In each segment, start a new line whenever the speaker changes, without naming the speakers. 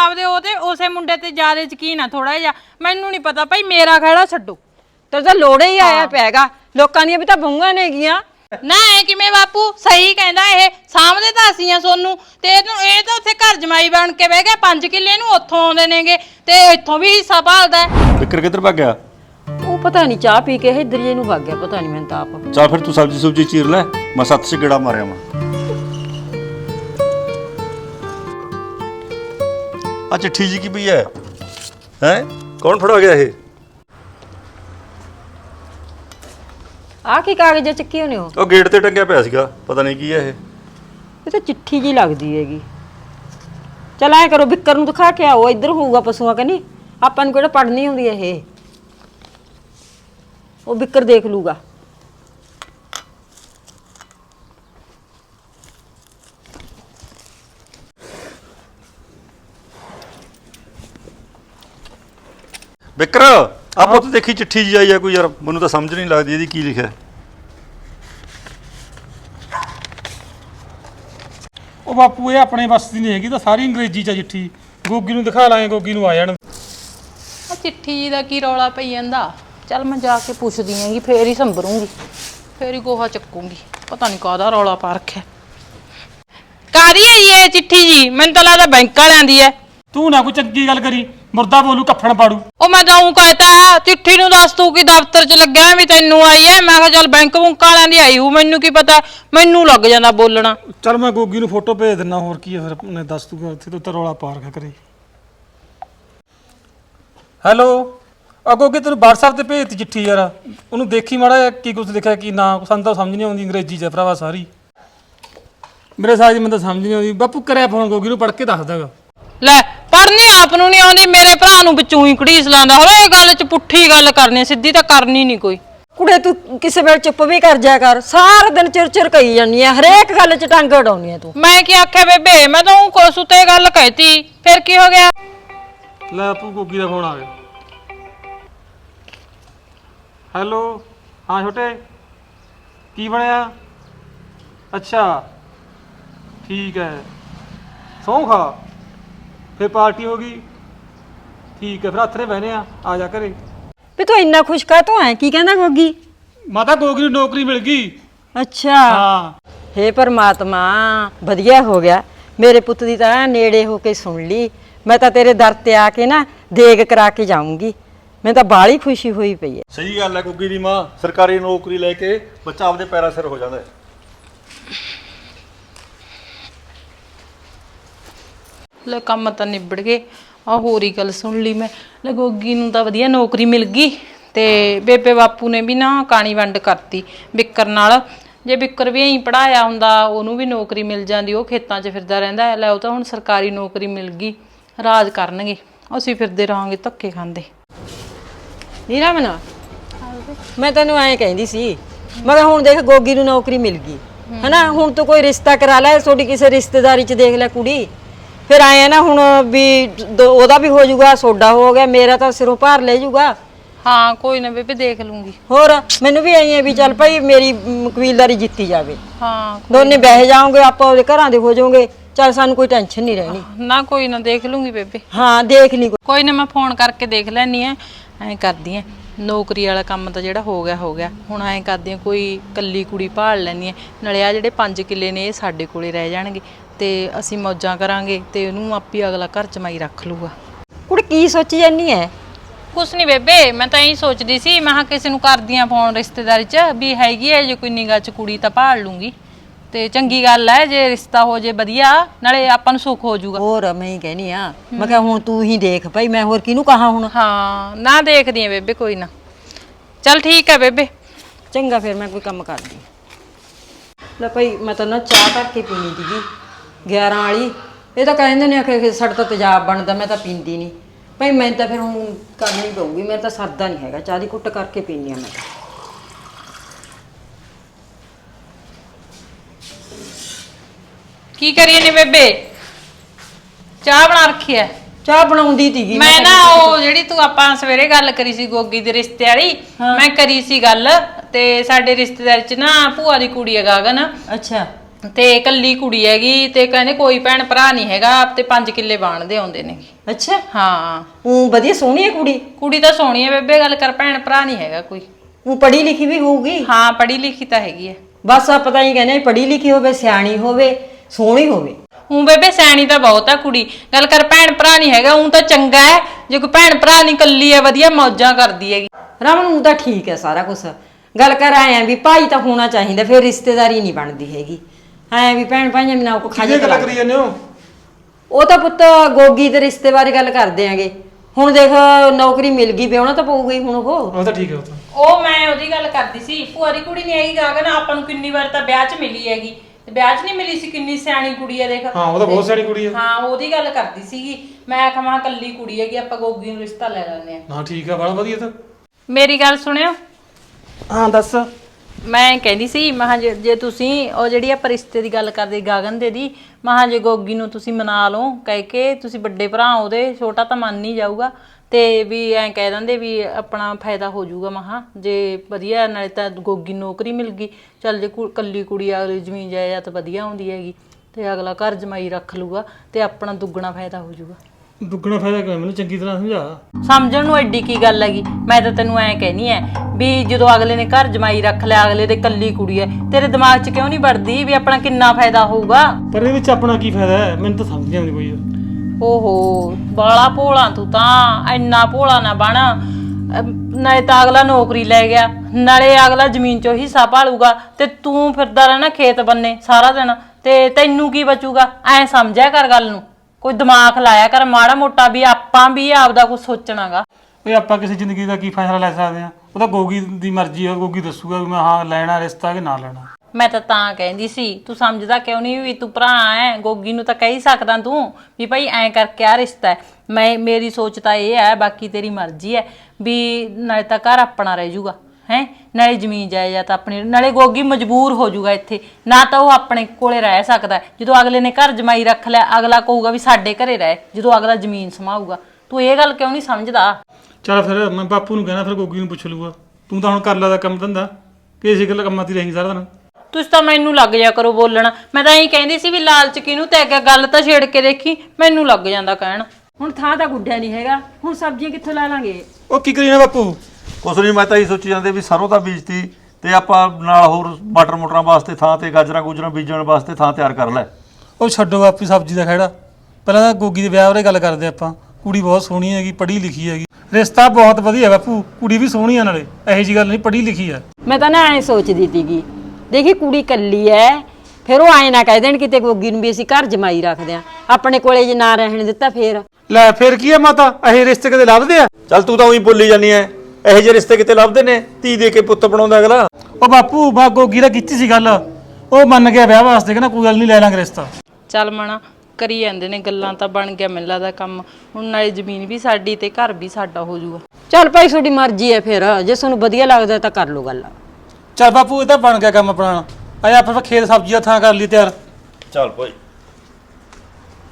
ਆਪਦੇ ਉਹਦੇ ਉਸੇ ਮੁੰਡੇ ਤੇ ਜ਼ਿਆਦਾ ਯਕੀਨ ਆ ਥੋੜਾ ਜਿਹਾ। ਮੈਨੂੰ ਨਹੀਂ ਪਤਾ ਭਾਈ ਮੇਰਾ ਖੜਾ ਛੱਡੋ।
ਤੇ ਤਾਂ ਲੋੜੇ ਹੀ ਆਇਆ ਪੈਗਾ ਲੋਕਾਂ ਦੀਆਂ ਵੀ ਤਾਂ ਬਹੂਆਂ ਨੇਗੀਆਂ
ਨਾ ਐ ਕਿਵੇਂ ਬਾਪੂ? ਸਹੀ ਕਹਿੰਦਾ ਇਹ। ਸਾਹਮਣੇ ਤਾਂ ਅਸੀਂ ਆ ਸੋਨੂੰ। ਤੇ ਇਹਨੂੰ ਇਹ ਤਾਂ ਉੱਥੇ ਘਰ ਜਮਾਈ ਬਣ ਕੇ ਬਹਿ ਗਿਆ। 5 ਕਿੱਲੇ ਨੂੰ ਉੱਥੋਂ ਆਉਂਦੇ ਨੇਗੇ। ਤੇ ਇੱਥੋਂ ਵੀ ਹਿੱਸਾ ਭਾਲਦਾ। ਹੈ।
ਵਿਕਰ ਕਿੱਧਰ ਭੱਗ ਗਿਆ?
ਉਹ ਪਤਾ ਨਹੀਂ ਚਾਹ ਪੀ ਕੇ ਇੱਧਰ ਜੇ ਨੂੰ ਵਗ ਗਿਆ। ਪਤਾ ਨਹੀਂ ਮੈਨੂੰ ਤਾਂ ਆਪ।
ਚੱਲ ਫਿਰ ਤੂੰ ਸਬਜ਼ੀ ਸੁਬਜੀ ਚੀਰ ਲੈ। ਮੈਂ ਸੱਤ ਚ ਗੇੜਾ ਮਾਰਿਆ ਮੈਂ ਆ ਚਿੱਠੀ ਜੀ ਕੀ ਪਈ ਹੈ ਹੈ? ਕੌਣ ਫੜਾ ਗਿਆ ਇਹ?
ਆਹ ਕੀ ਕਾਗਜ਼ ਚੱਕੀ ਹੋਨੇ ਹੋ
ਉਹ? ਗੇਟ ਤੇ ਟੰਗਿਆ ਪਿਆ ਸੀਗਾ ਪਤਾ ਨਹੀਂ ਕੀ ਹੈ ਇਹ।
ਇਹ ਤਾਂ ਚਿੱਠੀ ਜੀ ਲੱਗਦੀ ਹੈਗੀ। ਚਲ ਐ ਕਰੋ ਬਿੱਕਰ ਨੂੰ ਦਿਖਾ ਕੇ ਆਓ ਇੱਧਰ ਹੋਊਗਾ ਪਸ਼ੂਆਂ ਕਨੀ ਆਪਾਂ ਨੂੰ ਕਿਹੜਾ ਪੜਨੀ ਹੁੰਦੀ ਹੈ ਇਹ। ਉਹ ਬਿੱਕਰ ਦੇਖ ਲੂਗਾ।
ਵਿਕਰ ਆਪਾਂ ਤਾਂ ਦੇਖੀ ਚਿੱਠੀ ਜੀ ਆਈ ਆ ਕੋਈ ਯਾਰ ਮੈਨੂੰ ਤਾਂ ਸਮਝ ਨਹੀਂ ਲੱਗਦੀ ਇਹਦੀ ਕੀ ਲਿਖਿਆ। ਹੈ।
ਉਹ ਬਾਪੂ ਇਹ ਆਪਣੇ ਦੀ ਨਹੀਂ ਹੈਗੀ ਤਾਂ ਸਾਰੀ ਅੰਗਰੇਜ਼ੀ ਚ ਆ ਚਿੱਠੀ। ਗੋਗੀ ਨੂੰ ਦਿਖਾ ਲਾਂਗੇ ਗੋਗੀ ਨੂੰ ਆ ਜਾਣ।
ਆ ਚਿੱਠੀ ਜੀ ਦਾ ਕੀ ਰੌਲਾ ਪਈ ਜਾਂਦਾ? ਚੱਲ ਮੈਂ ਜਾ ਕੇ ਪੁੱਛਦੀ ਆਂਗੀ ਫੇਰ ਹੀ ਸੰਭਰੂੰਗੀ। ਫੇਰ ਹੀ ਗੋਹਾ ਚੱਕੂੰਗੀ। ਪਤਾ ਨਹੀਂ ਕਾਹਦਾ ਰੌਲਾ ਪਾ ਰੱਖਿਆ। ਕਾਦੀ ਹੈ ਜੀ ਇਹ ਚਿੱਠੀ ਜੀ? ਮੈਨੂੰ ਤਾਂ ਲੱਗਦਾ ਬੈਂਕ ਵਾਲਿਆਂ ਦੀ ਹੈ
ਤੂੰ ਨਾ ਕੋਈ ਚੰਗੀ ਗੱਲ ਕਰੀ। ਮੁਰਦਾ ਬੋਲੂ ਕੱਫਣ ਪਾੜੂ।
ਉਹ ਮੈਂ ਤਾਂ ਉਹ ਕਹਤਾ ਚਿੱਠੀ ਨੂੰ ਦੱਸ ਤੂੰ ਕਿ ਦਫ਼ਤਰ 'ਚ ਲੱਗਿਆ ਵੀ ਤੈਨੂੰ ਆਈ ਐ? ਮੈਂ ਕਿਹਾ ਚੱਲ ਬੈਂਕ ਬੁੰਕ ਵਾਲਿਆਂ ਦੀ ਆਈ ਹੂ ਮੈਨੂੰ ਕੀ ਪਤਾ ਮੈਨੂੰ ਲੱਗ ਜਾਂਦਾ ਬੋਲਣਾ।
ਚੱਲ ਮੈਂ ਗੋਗੀ ਨੂੰ ਫੋਟੋ ਭੇਜ ਦਿੰਨਾ ਹੋਰ ਕੀ ਹੈ ਫਿਰ ਉਹਨੇ ਦੱਸ ਦੂਗਾ ਉੱਥੇ ਤੋਂ ਤਾਂ ਰੌਲਾ ਪਾ ਰੱਖਿਆ ਕਰੇ ਹੈਲੋ? ਆ ਗੋਗੀ ਤੈਨੂੰ WhatsApp ਤੇ ਭੇਜਤੀ ਚਿੱਠੀ ਯਾਰ। ਉਹਨੂੰ ਦੇਖੀ ਮਾੜਾ ਜਿਹਾ ਕੀ ਕੁਝ ਲਿਖਿਆ ਕੀ ਨਾ ਸਾਨੂੰ ਤਾਂ ਸਮਝ ਨਹੀਂ ਆਉਂਦੀ ਅੰਗਰੇਜ਼ੀ ਚ ਭਰਾਵਾ ਸਾਰੀ। ਮੇਰੇ ਸਾਜ ਮੈਨੂੰ ਤਾਂ ਸਮਝ ਨਹੀਂ ਆਉਂਦੀ। ਬਾਪੂ ਕਰਿਆ ਫੋਨ ਗੋਗੀ ਨੂੰ ਪੜ੍ਹ ਕੇ ਦੱਸ ਦਾਗਾ
ਲੈ ਪੜਨੇ ਆਪ ਨੂੰ ਨਹੀਂ ਆਉਂਦੀ ਮੇਰੇ ਭਰਾ ਨੂੰ ਵਿੱਚੋਂ ਹੀ ਘੜੀਸ ਲਾਂਦਾ ਹਰੇ ਇਹ ਗੱਲ 'ਚ ਪੁੱਠੀ ਗੱਲ ਕਰਨੀ ਸਿੱਧੀ ਤਾਂ ਕਰਨੀ ਨਹੀਂ ਕੋਈ।
ਕੁੜੇ ਤੂੰ ਕਿਸੇ ਵੇਲੇ ਚੁੱਪ ਵੀ ਕਰ ਜਾ ਕਰ। ਸਾਰਾ ਦਿਨ ਚਿਰ ਚਿਰ ਕਹੀ ਜਾਂਦੀ ਆ ਹਰੇਕ ਗੱਲ 'ਚ ਟੰਗ ਅਡਾਉਣੀ ਆ ਤੂੰ।
ਮੈਂ ਕੀ ਆਖਿਆ ਬੇਬੇ? ਮੈਂ ਤਾਂ ਉਹ ਕੋਸ ਉਤੇ ਗੱਲ ਕਹਿਤੀ। ਫਿਰ ਕੀ ਹੋ ਗਿਆ?
ਲੈ ਆਪੂ ਗੋਗੀ ਦਾ ਫੋਨ ਆ ਗਿਆ। ਹੈਲੋ? ਹਾਂ ਛੋਟੇ? ਕੀ ਬਣਿਆ? ਅੱਛਾ। ਠੀਕ ਹੈ। ਖਾ। ਫਿਰ ਪਾਰਟੀ ਹੋ ਗਈ। ਠੀਕ ਹੈ ਫਿਰ ਹੱਥ ਨੇ ਬਹਿਨੇ ਆ ਆ ਜਾ ਘਰੇ।
ਵੀ ਤੂੰ ਇੰਨਾ ਖੁਸ਼ ਕਾ ਤੂੰ ਐ ਕੀ ਕਹਿੰਦਾ ਗੋਗੀ?
ਮਾਤਾ ਗੋਗੀ ਨੂੰ ਨੌਕਰੀ ਮਿਲ ਗਈ।
ਅੱਛਾ।
ਹਾਂ।
ਹੇ ਪਰਮਾਤਮਾ ਵਧੀਆ ਹੋ ਗਿਆ। ਮੇਰੇ ਪੁੱਤ ਦੀ ਤਾਂ ਨੇੜੇ ਹੋ ਕੇ ਸੁਣ ਲਈ। ਮੈਂ ਤਾਂ ਤੇਰੇ ਦਰ ਤੇ ਆ ਕੇ ਨਾ ਦੇਗ ਕਰਾ ਕੇ ਜਾਊਂਗੀ। ਮੈਨੂੰ ਤਾਂ ਬਾਲੀ ਖੁਸ਼ੀ ਹੋਈ ਪਈ ਹੈ
ਸਹੀ ਗੱਲ ਹੈ ਗੁੱਗੀ ਦੀ ਮਾਂ। ਸਰਕਾਰੀ ਨੌਕਰੀ ਲੈ ਕੇ ਬੱਚਾ ਆਪਦੇ ਪੈਰਾਂ ਸਿਰ ਹੋ ਜਾਂਦਾ ਹੈ।
ਲੈ ਕੰਮ ਤਾਂ ਨਿਬੜ ਗਏ। ਆ ਹੋਰ ਹੀ ਗੱਲ ਸੁਣ ਲਈ ਮੈਂ। ਲੈ ਗੋਗੀ ਨੂੰ ਤਾਂ ਵਧੀਆ ਨੌਕਰੀ ਮਿਲ ਗਈ ਤੇ ਬੇਬੇ ਬਾਪੂ ਨੇ ਵੀ ਨਾ ਕਾਣੀ ਵੰਡ ਕਰਤੀ ਬਿੱਕਰ ਨਾਲ। ਜੇ ਬਿੱਕਰ ਵੀ ਐਂ ਪੜਾਇਆ ਹੁੰਦਾ ਉਹਨੂੰ ਵੀ ਨੌਕਰੀ ਮਿਲ ਜਾਂਦੀ ਉਹ ਖੇਤਾਂ 'ਚ ਫਿਰਦਾ ਰਹਿੰਦਾ। ਹੈ। ਲੈ ਉਹ ਤਾਂ ਹੁਣ ਸਰਕਾਰੀ ਨੌਕਰੀ ਮਿਲ ਗਈ ਰਾਜ ਕਰਨਗੇ। ਅਸੀਂ ਫਿਰਦੇ ਰਹਾਂਗੇ ਧੱਕੇ ਖਾਂਦੇ।
ਨੀਰਾ ਮਨਾ ਮੈਂ ਤੈਨੂੰ ਐਂ ਕਹਿੰਦੀ ਸੀ ਮਗਰ ਹੁਣ ਦੇਖ ਗੋਗੀ ਨੂੰ ਨੌਕਰੀ ਮਿਲ ਗਈ। ਹਨਾ ਹੁਣ ਤੂੰ ਕੋਈ ਰਿਸ਼ਤਾ ਕਰਾ ਲੈ ਤੁਹਾਡੀ ਕਿਸੇ ਰਿਸ਼ਤੇਦਾਰੀ 'ਚ ਦੇਖ ਲੈ ਕੁੜੀ। ਫਿਰ ਆਏ ਨਾ ਹੁਣ ਵੀ ਦ- ਉਹਦਾ ਵੀ ਹੋ ਜਾਊਗਾ ਸੋਡਾ ਹੋ ਗਿਆ ਮੇਰਾ ਤਾਂ ਸਿਰੋਂ ਭਾਰ ਲੈ ਜਾਊਗਾ।
ਹਾਂ ਕੋਈ ਨਾ ਬੇਬੇ ਦੇਖ ਲੂੰਗੀ।
ਹੋਰ ਮੈਨੂੰ ਵੀ ਆਈ ਹੈ ਵੀ ਚੱਲ ਭਾਈ ਮੇਰੀ ਮ, ਕਬੀਲਦਾਰੀ ਜਿੱਤੀ ਜਾਵੇ।
ਹਾਂ
ਦੋਨੇ ਬਹਿ ਜਾਓਗੇ ਆਪਾਂ ਉਹਦੇ ਘਰਾਂ ਦੇ ਹੋ ਜਾਓਗੇ ਚੱਲ ਸਾਨੂੰ ਕੋਈ ਟੈਨਸ਼ਨ ਨਹੀਂ ਰਹਿਣੀ।
ਨਾ ਕੋਈ ਨਾ ਦੇਖ ਲੂੰਗੀ ਬੇਬੇ।
ਹਾਂ ਦੇਖ ਲਈ
ਕੋਈ। ਨਾ ਮੈਂ ਫੋਨ ਕਰਕੇ ਦੇਖ ਲੈਣੀ ਆ ਐਂ ਕਰਦੀ ਆ। ਨੌਕਰੀ ਵਾਲਾ ਕੰਮ ਤਾਂ ਜਿਹੜਾ ਹੋ ਗਿਆ ਹੋ ਗਿਆ। ਹੁਣ ਐਂ ਕਰਦੀ ਆ ਕੋਈ ਕੱਲੀ ਕੁੜੀ ਭਾਲ ਲੈਣੀ ਆ। ਨਾਲੇ ਆ ਜਿਹੜੇ 5 ਕਿੱਲੇ ਨੇ ਇਹ ਸਾਡੇ ਕੋਲੇ ਰਹਿ ਜਾਣਗੇ। ਤੇ ਅਸੀਂ ਮੌਜਾਂ ਕਰਾਂਗੇ ਤੇ ਉਹਨੂੰ ਆਪੀ ਅਗਲਾ ਘਰ ਚਮਾਈ ਰੱਖ ਲੂਗਾ।
ਕੁੜੀ ਕੀ ਸੋਚੀ ਜਾਨੀ ਹੈ
ਕੁਛ ਨਹੀਂ ਬੇਬੇ ਮੈਂ ਤਾਂ ਇਹੀ ਸੋਚਦੀ ਸੀ ਮੈਂ ਕਿਹਾ ਕਿਸੇ ਨੂੰ ਕਰਦੀ ਆ ਫੋਨ ਰਿਸ਼ਤੇਦਾਰੀ 'ਚ ਵੀ ਹੈਗੀ ਐ ਜੇ ਕੋਈ ਨਿਗਾਹ 'ਚ ਕੁੜੀ ਤਾਂ ਭਾਲ ਲੂੰਗੀ। ਤੇ ਚੰਗੀ ਗੱਲ ਐ ਜੇ ਰਿਸ਼ਤਾ ਹੋ ਜੇ ਵਧੀਆ ਨਾਲੇ ਆਪਾਂ ਨੂੰ ਸੁੱਖ ਹੋ ਜਾਊਗਾ।
ਹੋਰ ਮੈਂ ਹੀ ਕਹਿਨੀ ਆ ਮੈਂ ਕਿਹਾ ਹੁਣ ਤੂੰ ਹੀ ਦੇਖ ਭਾਈ ਮੈਂ ਹੋਰ ਕਿਹਨੂੰ ਕਹਾ ਹੁਣ?
ਹਾਂ ਨਾ ਦੇਖਦੀ ਆ ਬੇਬੇ ਕੋਈ ਨਾ। ਚੱਲ ਠੀਕ ਐ ਬੇਬੇ।
ਚੰਗਾ ਫਿਰ ਮੈਂ ਕੋਈ ਕੰਮ ਕਰਦੀ। ਲੈ ਭਾਈ ਮੈਂ ਤਾਂ ਨਾ ਚਾਹ ਧਰ ਕੇ ਪੀਣੀ ਸੀਗੀ। 11 ਵਾਲੀ। ਇਹ ਤਾਂ ਕਹਿੰਦੇ ਨੇ ਕਿ ਸਾਡਾ ਤਾਂ ਤੇਜ਼ਾਬ ਬਣਦਾ ਮੈਂ ਤਾਂ ਪੀਂਦੀ ਨਹੀਂ। ਭਾਈ ਮੈਂ ਤਾਂ ਫਿਰ ਹੁਣ ਕਰਨੀ ਪਊਗੀ ਮੇਰੇ ਤਾਂ ਸਰਦਾ ਨਹੀਂ ਹੈਗਾ ਚਾਹ ਦੀ ਕੁੱਟ ਕਰਕੇ ਪੀਣੀ ਆ ਮੈਂ ਤਾਂ।
ਕੀ ਕਰੀਏ ਨੇ ਬੇਬੇ? ਚਾਹ ਬਣਾ ਰੱਖੀ ਐ।
ਚਾਹ ਬਣਾਉਂਦੀ ਸੀਗੀ
ਮੈਂ ਨਾ ਉਹ ਜਿਹੜੀ ਤੂੰ ਆਪਾਂ ਸਵੇਰੇ ਗੱਲ ਕਰੀ ਸੀ ਗੋਗੀ ਦੇ ਰਿਸ਼ਤੇ ਵਾਲੀ ਮੈਂ ਕਰੀ ਸੀ ਗੱਲ ਤੇ ਸਾਡੇ ਰਿਸ਼ਤੇਦਾਰ ਚ ਨਾ ਭੂਆ ਦੀ ਕੁੜੀ ਹੈ ਗਾਗਨ
ਅੱਛਾ।
ਤੇ ਕੱਲੀ ਕੁੜੀ ਹੈਗੀ ਤੇ ਕਹਿੰਦੇ ਕੋਈ ਭੈਣ ਭਰਾ ਨਹੀਂ ਹੈਗਾ ਤੇ 5 ਕਿੱਲੇ ਬਾਣਦੇ ਆਉਂਦੇ ਨੇ।
ਅੱਛਾ।
ਹਾਂ।
ਉਹ ਵਧੀਆ ਸੋਹਣੀ ਹੈ ਕੁੜੀ।
ਕੁੜੀ ਤਾਂ ਸੋਹਣੀ ਹੈ ਬੇਬੇ ਗੱਲ ਕਰ ਭੈਣ ਭਰਾ ਨਹੀਂ ਹੈਗਾ ਕੋਈ।
ਉਹ ਪੜ੍ਹੀ ਲਿਖੀ ਵੀ ਹੋਊਗੀ।
ਹਾਂ ਪੜ੍ਹੀ ਲਿਖੀ ਤਾਂ ਹੈਗੀ ਹੈ।
ਬਸ ਆ ਪਤਾ ਹੀ ਕਹਿੰਦੇ ਪੜ੍ਹੀ ਲਿਖੀ ਹੋਵੇ ਸਿਆਣੀ ਹੋਵੇ ਸੋਹਣੀ ਹੋਵੇ।
ਹੂੰ ਬੇਬੇ ਸਿਆਣੀ ਤਾਂ ਬਹੁਤ ਆ ਕੁੜੀ। ਗੱਲ ਕਰ ਭੈਣ ਭਰਾ ਨਹੀਂ ਹੈਗਾ ਉਹ ਤਾਂ ਚੰਗਾ ਹੈ। ਜੇ ਕੋਈ ਭੈਣ ਭਰਾ ਨਹੀਂ ਕੱਲੀ ਹੈ ਵਧੀਆ ਮੌਜਾਂ ਕਰਦੀ ਹੈਗੀ।
ਰਮਨ ਨੂੰ ਤਾਂ ਠੀਕ ਹੈ ਸਾਰਾ ਕੁਝ ਗੱਲ ਕਰ ਆਏ ਆ ਵੀ ਭਾਈ ਤਾਂ ਹੋਣਾ ਚਾਹੀਦਾ ਫਿਰ ਰਿਸ਼ਤੇਦਾਰੀ ਨਹੀਂ ਬਣਦੀ ਹੈਗੀ। ਐ ਵੀ ਭੈਣ ਭਾਈਆਂ ਬਿਨਾਂ ਕੋ ਖਾਜੇ
ਕਿਹਦੀ ਗੱਲ ਕਰੀ ਜਾਂਦੇ ਹੋ?
ਉਹ ਤਾਂ ਪੁੱਤ ਗੋਗੀ ਦੇ ਰਿਸ਼ਤੇ ਬਾਰੇ ਗੱਲ ਕਰਦੇ ਆਂਗੇ। ਹੁਣ ਦੇਖ ਨੌਕਰੀ ਮਿਲ ਗਈ ਵਿਆਹਣਾ ਤਾਂ ਪਊਗਾ ਹੀ ਹੁਣ ਉਹ।
ਉਹ ਤਾਂ ਠੀਕ ਹੈ ਉਹ ਤਾਂ।
ਉਹ ਮੈਂ ਉਹਦੀ ਗੱਲ ਕਰਦੀ ਸੀ ਭੂਆ ਦੀ ਕੁੜੀ ਨਹੀਂ ਹੈਗੀ ਗਾਗਨ ਆਪਾਂ ਨੂੰ ਕਿੰਨੀ ਵਾਰ ਤਾਂ ਵਿਆਹ 'ਚ ਮਿਲੀ ਹੈਗੀ। ਤੇ ਵਿਆਹ 'ਚ ਨਹੀਂ ਮਿਲੀ ਸੀ ਕਿੰਨੀ ਸਿਆਣੀ ਕੁੜੀ ਹੈ ਦੇਖ।
ਹਾਂ ਉਹ ਤਾਂ ਬਹੁਤ ਸਿਆਣੀ ਕੁੜੀ ਹੈ
ਹਾਂ ਉਹਦੀ ਗੱਲ ਕਰਦੀ ਸੀਗੀ। ਮੈਂ ਕਹਾਂ ਕੱਲੀ ਕੁੜੀ ਹੈਗੀ ਆਪਾਂ ਗੋਗੀ ਨੂੰ ਰਿਸ਼ਤਾ ਲੈ ਲੈਂਦੇ ਆ
ਹਾਂ ਠੀਕ ਆ ਬੜਾ ਵਧੀਆ ਤਾਂ।
ਮੇਰੀ ਗੱਲ ਸੁਣਿਓ।
ਹਾਂ ਦੱਸ।
ਮੈਂ ਕਹਿੰਦੀ ਸੀ ਮਹਾ ਜੇ ਜੇ ਤੁਸੀਂ ਉਹ ਜਿਹੜੀ ਆ ਰਿਸ਼ਤੇ ਦੀ ਗੱਲ ਕਰਦੇ, ਗਾਗਨ ਦੇ ਦੀ ਮਹਾ ਜੇ ਗੋਗੀ ਨੂੰ ਤੁਸੀਂ ਮਨਾ ਲਓ, ਕਹਿ ਕੇ ਤੁਸੀਂ ਵੱਡੇ ਭਰਾ ਉਹਦੇ, ਛੋਟਾ ਤਾਂ ਮੰਨ ਨਹੀਂ ਜਾਊਗਾ। ਤੇ ਵੀ ਐਂ ਕਹਿ ਦਿੰਦੇ ਵੀ ਆਪਣਾ ਫਾਇਦਾ ਹੋ ਜਾਊਗਾ ਮਹਾ ਜੇ ਵਧੀਆ, ਨਾਲੇ ਤਾਂ ਗੋਗੀ ਨੂੰ ਨੌਕਰੀ ਮਿਲ ਗਈ। ਚੱਲ ਜੇ ਕੁ- ਕੱਲੀ ਕੁੜੀ ਅਗਲੀ ਜ਼ਮੀਨ ਜਾਇਦਾਦ ਵਧੀਆ ਆਉਂਦੀ ਹੈਗੀ, ਤੇ ਅਗਲਾ ਘਰ ਜਮਾਈ ਰੱਖ ਲੂਗਾ ਤੇ ਆਪਣਾ ਦੁੱਗਣਾ ਫਾਇਦਾ ਹੋ ਜਾਊਗਾ।
ਦੁੱਗਣਾ ਫਾਇਦਾ ਕਿਵੇਂ ਮੈਨੂੰ ਚੰਗੀ ਤਰ੍ਹਾਂ ਸਮਝਾ।
ਸਮਝਣ ਨੂੰ ਐਡੀ ਕੀ ਗੱਲ ਹੈਗੀ? ਮੈਂ ਤਾਂ ਤੈਨੂੰ ਐਂ ਕਹਿਨੀ ਐ ਵੀ ਜਦੋਂ ਅਗਲੇ ਨੇ ਘਰ ਜਮਾਈ ਰੱਖ ਲਿਆ ਅਗਲੇ ਦੇ ਕੱਲੀ ਕੁੜੀ ਐ ਤੇਰੇ ਦਿਮਾਗ 'ਚ ਕਿਉਂ ਨਹੀਂ ਵੜਦੀ ਵੀ ਆਪਣਾ ਕਿੰਨਾ ਫਾਇਦਾ ਹੋਊਗਾ?
ਪਰ ਇਹਦੇ ਵਿੱਚ ਆਪਣਾ ਕੀ ਫਾਇਦਾ ਹੈ ਮੈਨੂੰ ਤਾਂ ਸਮਝ ਨਹੀਂ ਆਉਂਦੀ ਕੋਈ।
ਓਹੋ ਬਾਲਾ ਭੋਲਾ ਤੂੰ ਤਾਂ ਇੰਨਾ ਭੋਲਾ ਨਾ ਬਣ। ਅਮ, ਨਾਲੇ ਤਾਂ ਅਗਲਾ ਨੌਕਰੀ ਲੈ ਗਿਆ ਨਾਲੇ ਅਗਲਾ ਜ਼ਮੀਨ 'ਚੋਂ ਹਿੱਸਾ ਭਾਲੂਗਾ ਤੇ ਤੂੰ ਫਿਰਦਾ ਰਹਿਣਾ ਖੇਤ ਬੰਨੇ ਸਾਰਾ ਦਿਨ ਤੇ ਤੈਨੂੰ ਕੀ ਬਚੂਗਾ? ਐ ਸਮਝਿਆ ਕਰ ਗੱਲ ਨੂੰ। ਕੋਈ ਦਿਮਾਗ ਲਾਇਆ ਕਰ ਮਾੜਾ ਮੋਟਾ ਵੀ ਆਪਾਂ ਵੀ ਆਪਦਾ ਕੁਝ ਸੋਚਣਾਗਾ।
ਓਏ ਆਪਾਂ ਕਿਸੇ ਜ਼ਿੰਦਗੀ ਦਾ ਕੀ ਫੈਸਲਾ ਲੈ ਸਕਦੇ ਆ ਉਹ ਤਾਂ ਗੋਗੀ ਦੀ ਮਰਜ਼ੀ ਆ ਗੋਗੀ ਦੱਸੂਗਾ ਵੀ ਮੈਂ ਹਾਂ ਲੈਣਾ ਰਿਸ਼ਤਾ ਕਿ ਨਾ ਲੈਣਾ।
ਮੈਂ ਤਾਂ ਤਾਂ ਕਹਿੰਦੀ ਸੀ ਤੂੰ ਸਮਝਦਾ ਕਿਉਂ ਨਹੀਂ ਵੀ ਤੂੰ ਭਰਾ ਐ? ਗੋਗੀ ਨੂੰ ਤਾਂ ਕਹਿ ਹੀ ਸਕਦਾ ਤੂੰ ਵੀ ਭਾਈ ਐਂ ਕਰਕੇ ਆ ਰਿਸ਼ਤਾ ਹੈ ਮੈਂ ਮੇਰੀ ਸੋਚ ਤਾਂ ਇਹ ਹੈ ਬਾਕੀ ਤੇਰੀ ਮਰਜ਼ੀ ਹੈ ਵੀ ਨਾਲੇ ਤਾਂ ਘਰ ਆਪਣਾ ਰਹਿ ਜਾਊਗਾ ਹੈ? ਨਾਲੇ ਜ਼ਮੀਨ ਜਾਇਦਾਦ ਆਪਣੀ ਨਾਲੇ ਗੋਗੀ ਮਜਬੂਰ ਹੋ ਜਾਊਗਾ ਇੱਥੇ। ਨਾ ਤਾਂ ਉਹ ਆਪਣੇ ਕੋਲੇ ਰਹਿ ਸਕਦਾ ਹੈ। ਜਦੋਂ ਅਗਲੇ ਨੇ ਘਰ ਜਮਾਈ ਰੱਖ ਲਿਆ ਅਗਲਾ ਕਹੂਗਾ ਵੀ ਸਾਡੇ ਘਰੇ ਰਹਿ। ਜਦੋਂ ਅਗਲਾ ਜ਼ਮੀਨ ਸਮਾਊਗਾ। ਤੂੰ ਇਹ ਗੱਲ ਕਿਉਂ ਨਹੀਂ ਸਮਝਦਾ?
ਚਲ ਫਿਰ ਮੈਂ ਬਾਪੂ ਨੂੰ ਕਹਿਣਾ ਫਿਰ ਗੋਗੀ ਨੂੰ ਪੁੱਛ ਲੂਗਾ ਤੂੰ ਤਾਂ ਹੁਣ ਕਰ ਲਾ ਦਾ ਕੰਮ ਧੰਦਾ। ਕਿ ਇਸੇ ਗੱਲ ਕੰਮਾਂ ਤੇ ਰਹੀ ਸਾਰਾ ਦਿਨ।
ਤੁਸੀਂ ਤਾਂ ਮੈਨੂੰ ਲੱਗ ਜਾ ਕਰੋ ਬੋਲਣ। ਮੈਂ ਤਾਂ ਇਹੀ ਕਹਿੰਦੀ ਸੀ ਵੀ ਲਾਲਚ ਕਿਹਨੂੰ ਤੇ ਅੱਗੇ ਗੱਲ ਤਾਂ ਛੇੜ ਕੇ ਦੇਖੀ ਮੈਨੂੰ ਲੱਗ ਜਾਂਦਾ ਕਹਿਣ।
ਹੁਣ ਥਾਂ ਤਾਂ ਗੁੱਡਿਆ ਨਹੀਂ ਹੈਗਾ। ਹੁਣ ਸਬਜ਼ੀਆਂ ਕਿੱਥੋਂ ਲੈ ਲਾਂਗੇ?
ਉਹ ਕੀ ਕਰੀ ਨਾ ਬਾਪੂ?
ਕੁਛ ਨਹੀਂ ਮੈਂ ਤਾਂ ਇਹ ਸੋਚੀ ਜਾਂਦੇ ਵੀ ਸਰੋਂ ਤਾਂ ਬੀਜਤੀ ਤੇ ਆਪਾਂ ਨਾਲ ਹੋਰ ਮਟਰ ਮੋਟਰਾਂ ਵਾਸਤੇ ਥਾਂ ਤੇ ਗਾਜਰਾਂ ਗੂਜਰਾਂ ਬੀਜਣ ਵਾਸਤੇ ਥਾਂ ਤਿਆਰ ਕਰ ਲੈ।
ਉਹ ਛੱਡੋ ਬਾਪੂ ਸਬਜ਼ੀ ਦਾ ਖੜਾ ਪਹਿਲਾਂ ਤਾਂ ਗੋਗੀ ਦੇ ਵਿਆਹ ਬਾਰੇ ਗੱਲ ਕਰਦੇ ਆਪਾਂ। ਕੁੜੀ ਬਹੁਤ ਸੋਹਣੀ ਹੈਗੀ ਪੜ੍ਹੀ ਲਿਖੀ ਹੈਗੀ। ਰਿਸ਼ਤਾ ਬਹੁਤ ਵਧੀਆ ਬਾਪੂ ਕੁੜੀ ਵੀ ਸੋਹਣੀ ਆ ਨਾਲੇ। ਇਹੋ ਜੀ ਗੱਲ ਨਹੀਂ ਪੜ੍ਹੀ ਲਿਖੀ ਆ।
ਮੈਂ ਤਾਂ ਨਾ ਐ ਸੋਚਦੀ ਤੀਗੀ ਦੇਖੀ ਕੁੜੀ ਕੱਲੀ ਐ ਫਿਰ ਉਹ ਐ ਨਾ ਕਹਿ ਦੇਣ ਕਿਤੇ ਗੋਗੀ ਨੂੰ ਵੀ ਅਸੀਂ ਘਰ ਜਮਾਈ ਰੱਖਦੇ ਆ ਆਪਣੇ ਕੋਲੇ ਜੇ ਨਾ ਰਹਿਣ ਦਿੱਤਾ ਫੇਰ।
ਲੈ ਫਿਰ ਕੀ ਆ ਮਾਤਾ? ਇਹ ਰਿਸ਼ਤੇ ਕਦੇ ਲੱਭਦੇ ਆ?
ਚੱਲ ਤੂੰ ਤਾਂ ਉਹੀ ਬੋਲੀ ਜਾਨੀ ਐ। ਇਹੋ ਜਿਹੇ ਰਿਸ਼ਤੇ ਕਿਤੇ ਲੱਭਦੇ ਨੇ? ਧੀ ਦੇ ਕੇ ਪੁੱਤ ਬਣਾਉਂਦਾ ਅਗਲਾ?
ਉਹ ਬਾਪੂ ਬਾ ਗੋਗੀ ਦਾ ਕੀਤੀ ਸੀ ਗੱਲ? ਉਹ ਮੰਨ ਗਿਆ ਵਿਆਹ ਵਾਸਤੇ ਕਹਿੰਦਾ ਕੋਈ ਗੱਲ ਨਹੀਂ ਲੈ ਲਾਂਗੇ ਰਿਸ਼ਤਾ।
ਚੱਲ ਮਣਾ ਕਰੀ ਜਾਂਦੇ ਨੇ ਗੱਲਾਂ ਤਾਂ ਬਣ ਗਿਆ ਮਿੱਲਾ ਦਾ ਕੰਮ। ਹੁਣ ਨਾਲੇ ਜ਼ਮੀਨ ਵੀ ਸਾਡੀ ਤੇ ਘਰ ਵੀ ਸਾਡਾ ਹੋ ਜਾਊਗਾ।
ਚੱਲ ਭਾਈ ਤੁਹਾਡੀ ਮਰਜ਼ੀ ਐ ਫਿਰ। ਜੇ ਤੁਹਾਨੂੰ ਵਧੀਆ ਲੱਗਦਾ ਤਾਂ ਕਰ ਲਓ ਗੱਲ।
ਚੱਲ ਬਾਪੂ ਇਹ ਤਾਂ ਬਣ ਗਿਆ ਕੰਮ ਆਪਣਾ। ਆਇਆ ਆਪਾਂ ਖੇਤ ਸਬਜ਼ੀ ਦਾ ਥਾਂ ਕਰ ਲਈ ਤਿਆਰ।
ਚੱਲ ਭਾਈ।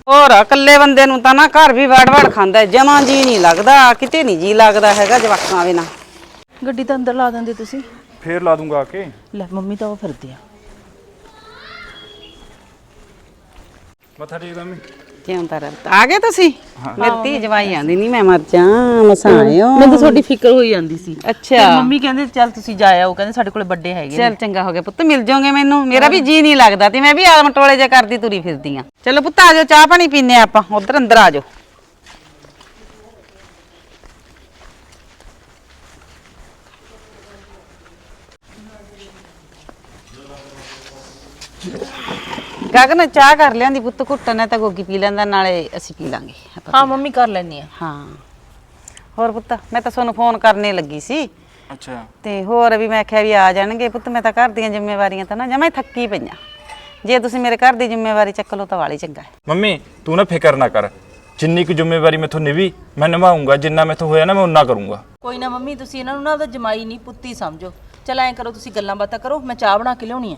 ਹੋਰ ਇਕੱਲੇ ਬੰਦੇ ਨੂੰ ਤਾਂ ਨਾ ਘਰ ਵੀ ਵੜ ਵੜ ਖਾਂਦਾ ਜਮਾਂ ਜੀ ਨਹੀਂ ਲੱਗਦਾ ਕਿਤੇ ਨਹੀਂ ਜੀ ਲੱਗਦਾ ਹੈਗਾ ਜਵਾਕਾਂ ਬਿਨਾ।
ਗੱਡੀ ਤਾਂ ਅੰਦਰ ਲਾ ਦਿੰਦੇ ਤੁਸੀਂ?
ਫੇਰ ਲਾ ਦੂੰਗਾ ਆ ਕੇ।
ਲੈ ਮੰਮੀ ਤਾਂ ਉਹ ਫਿਰਦੇ ਆ।
ਮੱਥਾ ਟੇਕਦਾ ਮੈਂ
ਕਿਉਂ ਤਾਂ ਰਹਿ ਆ ਗਏ ਤੁਸੀਂ? ਮੇਰੀ ਧੀ ਜਵਾਈ ਆਂਦੀ ਨਹੀਂ ਮੈਂ ਮਰ ਜਾ ਮਸਾਂ ਆਇਓ।
ਮੈਨੂੰ ਤਾਂ ਤੁਹਾਡੀ ਫਿਕਰ ਹੋਈ ਜਾਂਦੀ ਸੀ।
ਅੱਛਾ।
ਤੇ ਮੰਮੀ ਕਹਿੰਦੇ ਚੱਲ ਤੁਸੀਂ ਜਾ ਆਓ। ਕਹਿੰਦੇ ਸਾਡੇ ਕੋਲੇ ਵੱਡੇ ਹੈਗੇ ਨੇ।
ਚੱਲ ਚੰਗਾ ਹੋ ਗਿਆ ਪੁੱਤ ਮਿਲ ਜਾਓਗੇ ਮੈਨੂੰ। ਮੇਰਾ ਵੀ ਜੀ ਨਹੀਂ ਲੱਗਦਾ ਤੇ ਮੈਂ ਵੀ ਆਲਮ ਟੋਲੇ ਜਿਹਾ ਕਰਦੀ ਤੁਰੀ ਫਿਰਦੀ ਆ ਚਲੋ ਪੁੱਤ ਆ ਜਾਓ ਚਾਹ ਪਾਣੀ ਪੀਨੇ ਆਪਾਂ। ਉਧਰ ਅੰਦਰ ਆ ਜਾਓ। ਗਗਨ ਚਾਹ ਕਰ ਲਿਆਂਦੀ ਪੁੱਤ ਘੁੱਟਣ ਤਾਂ ਗੋਗੀ ਪੀ ਲੈਂਦਾ ਨਾਲੇ ਅਸੀਂ ਪੀ ਲਾਂਗੇ। ਆਪਾਂ
ਹਾਂ ਮੰਮੀ ਕਰ ਲੈਣੀ ਆ।
ਹਾਂ। ਹੋਰ ਪੁੱਤ ਮੈਂ ਤਾਂ ਤੁਹਾਨੂੰ ਫੋਨ ਕਰਨੇ ਲੱਗੀ ਸੀ।
ਅੱਛਾ।
ਤੇ ਹੋਰ ਵੀ ਮੈਂ ਆਖਿਆ ਵੀ ਆ ਜਾਣਗੇ ਪੁੱਤ ਮੈਂ ਤਾਂ ਘਰ ਦੀਆਂ ਜ਼ਿੰਮੇਵਾਰੀਆਂ ਤਾਂ ਨਾ ਜਮਾਂ ਥੱਕੀ ਪਈਆਂ। ਜੇ ਤੁਸੀਂ ਮੇਰੇ ਘਰ ਦੀ ਜ਼ਿੰਮੇਵਾਰੀ ਚੱਕ ਲਓ ਤਾਂ ਵਾਲੀ ਚੰਗਾ ਹੈ।
ਮੰਮੀ ਤੂੰ ਨਾ ਫਿਕਰ ਨਾ ਕਰ। ਜਿੰਨੀ ਕੁ ਜ਼ਿੰਮੇਵਾਰੀ ਮੈਥੋਂ ਨਿਭੀ ਮੈਂ ਨਿਭਾਉਂਗਾ ਜਿੰਨਾ ਮੈਥੋਂ ਹੋਇਆ ਨਾ ਮੈਂ ਉਨਾ ਕਰੂੰਗਾ।
ਕੋਈ ਨਾ ਮੰਮੀ ਤੁਸੀਂ ਇਹਨਾਂ ਨੂੰ ਨਾ ਉਹਦਾ ਜਮਾਈ ਨਹੀਂ ਪੁੱਤੀ ਸਮਝੋ। ਚਲ ਐਂ ਕਰੋ ਤੁਸੀਂ ਗੱਲਾਂ ਬਾਤਾਂ ਕਰੋ ਮੈਂ ਚਾਹ ਬਣਾ ਕੇ ਲਿਆਉਣੀ ਆ।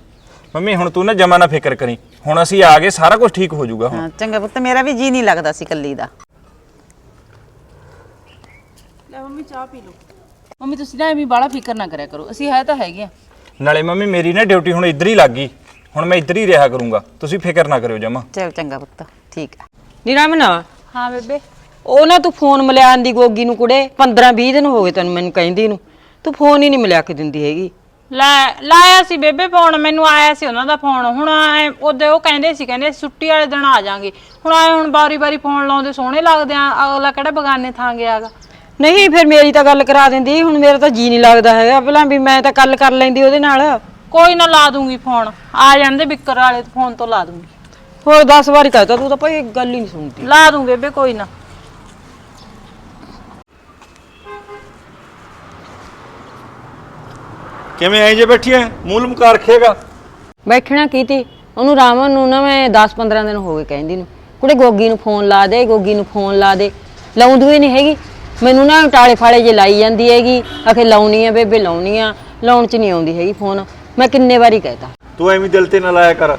ਮੰਮੀ ਹੁਣ ਤੂੰ ਨਾ ਜਮਾ ਨਾ ਫਿਕਰ ਕਰੀ। ਹੁਣ ਅਸੀਂ ਆ ਗਏ ਸਾਰਾ ਕੁਝ ਠੀਕ ਹੋ ਜਾਊਗਾ ਹੁਣ।
ਹਾਂ ਚੰਗਾ ਪੁੱਤ ਮੇਰਾ ਵੀ ਜੀ ਨਹੀਂ ਲੱਗਦਾ ਸੀ ਕੱਲੀ ਦਾ।
ਲੈ ਮੰਮੀ ਚਾਹ ਪੀ ਲਓ। ਮੰਮੀ ਤੁਸੀਂ ਨਾ ਐਵੇਂ ਬਾਲਾ ਫਿਕਰ ਨਾ ਕਰਿਆ ਕਰੋ। ਅਸੀਂ ਹੈ ਤਾਂ ਹੈਗੇ ਆ।
ਨਾਲੇ ਮੰਮੀ ਮੇਰੀ ਨਾ ਡਿਊਟੀ ਹੁਣ ਇੱਧਰ ਹੀ ਲੱਗ ਗਈ। ਹੁਣ ਮੈਂ ਇੱਧਰ ਹੀ ਰਿਹਾ ਕਰੂੰਗਾ। ਤੁਸੀਂ ਫਿਕਰ ਨਾ ਕਰਿਓ ਜਮਾ।
ਚਲ ਚੰਗਾ ਪੁੱਤ ਠੀਕ ਆ।
ਨੀ ਰਮਨ
ਹਾਂ ਬੇਬੇ।
ਉਹ ਨਾ ਤੂੰ ਫੋਨ ਮਿਲਿਆਣ ਦੀ ਗੋਗੀ ਨੂੰ ਕੁੜੇ 15 20 ਦਿਨ ਹੋ ਗਏ ਤੈਨੂੰ ਮੈਨੂੰ ਕਹਿੰਦੀ ਨੂੰ। ਤੂੰ ਫੋਨ ਹੀ ਨਹੀਂ ਮਿਲਿਆ ਕੇ ਦਿੰਦੀ ਹੈਗੀ।
ਲੈ ਲਾਇਆ ਸੀ ਬੇਬੇ ਫੋਨ ਮੈਨੂੰ ਆਇਆ ਸੀ ਉਹਨਾਂ ਦਾ ਫੋਨ ਹੁਣ ਐ ਉਹਦੇ ਉਹ ਕਹਿੰਦੇ ਸੀ ਕਹਿੰਦੇ ਛੁੱਟੀ ਵਾਲੇ ਦਿਨ ਆ ਜਾਾਂਗੇ। ਹੁਣ ਆਏ ਹੁਣ ਬਾਰੀ-ਬਾਰੀ ਫੋਨ ਲਾਉਂਦੇ ਸੋਹਣੇ ਲੱਗਦੇ ਆ। ਅਗਲਾ ਕਿਹੜਾ ਬਗਾਨੇ ਥਾਂ ਗਿਆਗਾ
ਨਹੀਂ ਫਿਰ ਮੇਰੀ ਤਾਂ ਗੱਲ ਕਰਾ ਦਿੰਦੀ ਹੁਣ ਮੇਰਾ ਤਾਂ ਜੀ ਨਹੀਂ ਲੱਗਦਾ ਹੈਗਾ। ਪਹਿਲਾਂ ਵੀ ਮੈਂ ਤਾਂ ਗੱਲ ਕਰ ਲੈਂਦੀ ਉਹਦੇ ਨਾਲ।
ਕੋਈ ਨਾ ਲਾ ਦੂੰਗੀ ਫੋਨ ਆ ਜਾਂਦੇ ਬਿੱਕਰ ਵਾਲੇ ਫੋਨ ਤੋਂ ਲਾ ਦੂੰਗੀ।
ਹੋਰ 10 ਵਾਰੀ ਕਹਤਾ ਤੂੰ ਤਾਂ ਭਾਈ ਗੱਲ ਹੀ ਨਹੀਂ ਸੁਣਦੀ।
ਲਾ ਦੂੰ ਬੇਬੇ ਕੋਈ ਨਾ।
ਕਿਵੇਂ ਐ ਜੇ ਬੈਠੀ ਐ? ਮੂਲ ਮੁਕਾ ਰੱਖੇਗਾ
ਬੈਠਣਾ ਕੀਤੀ ਉਹਨੂੰ ਰਾਮਨ ਨੂੰ ਨਾ ਮੈਂ 10 15 ਦਿਨ ਹੋ ਗਏ ਕਹਿੰਦੀ ਨੂੰ। ਕੁੜੇ ਗੋਗੀ ਨੂੰ ਫੋਨ ਲਾ ਦੇ ਗੋਗੀ ਨੂੰ ਫੋਨ ਲਾ ਦੇ। ਲਾਉਂਦੀ ਹੀ ਨਹੀਂ ਹੈਗੀ। ਮੈਨੂੰ ਨਾ ਟਾਲੇ ਫਾਲੇ ਜੇ ਲਾਈ ਜਾਂਦੀ ਹੈਗੀ। ਆਖੇ ਲਾਉਣੀ ਆ ਬੇਬੇ ਲਾਉਣੀ ਆ। ਲਾਉਣ ਚ ਨਹੀਂ ਆਉਂਦੀ ਹੈਗੀ ਫੋਨ। ਮੈਂ ਕਿੰਨੇ ਵਾਰੀ ਕਹਿਤਾ।
ਤੂੰ ਐਵੇਂ ਦਿਲ ਤੇ ਨਾ ਲਾਇਆ ਕਰ।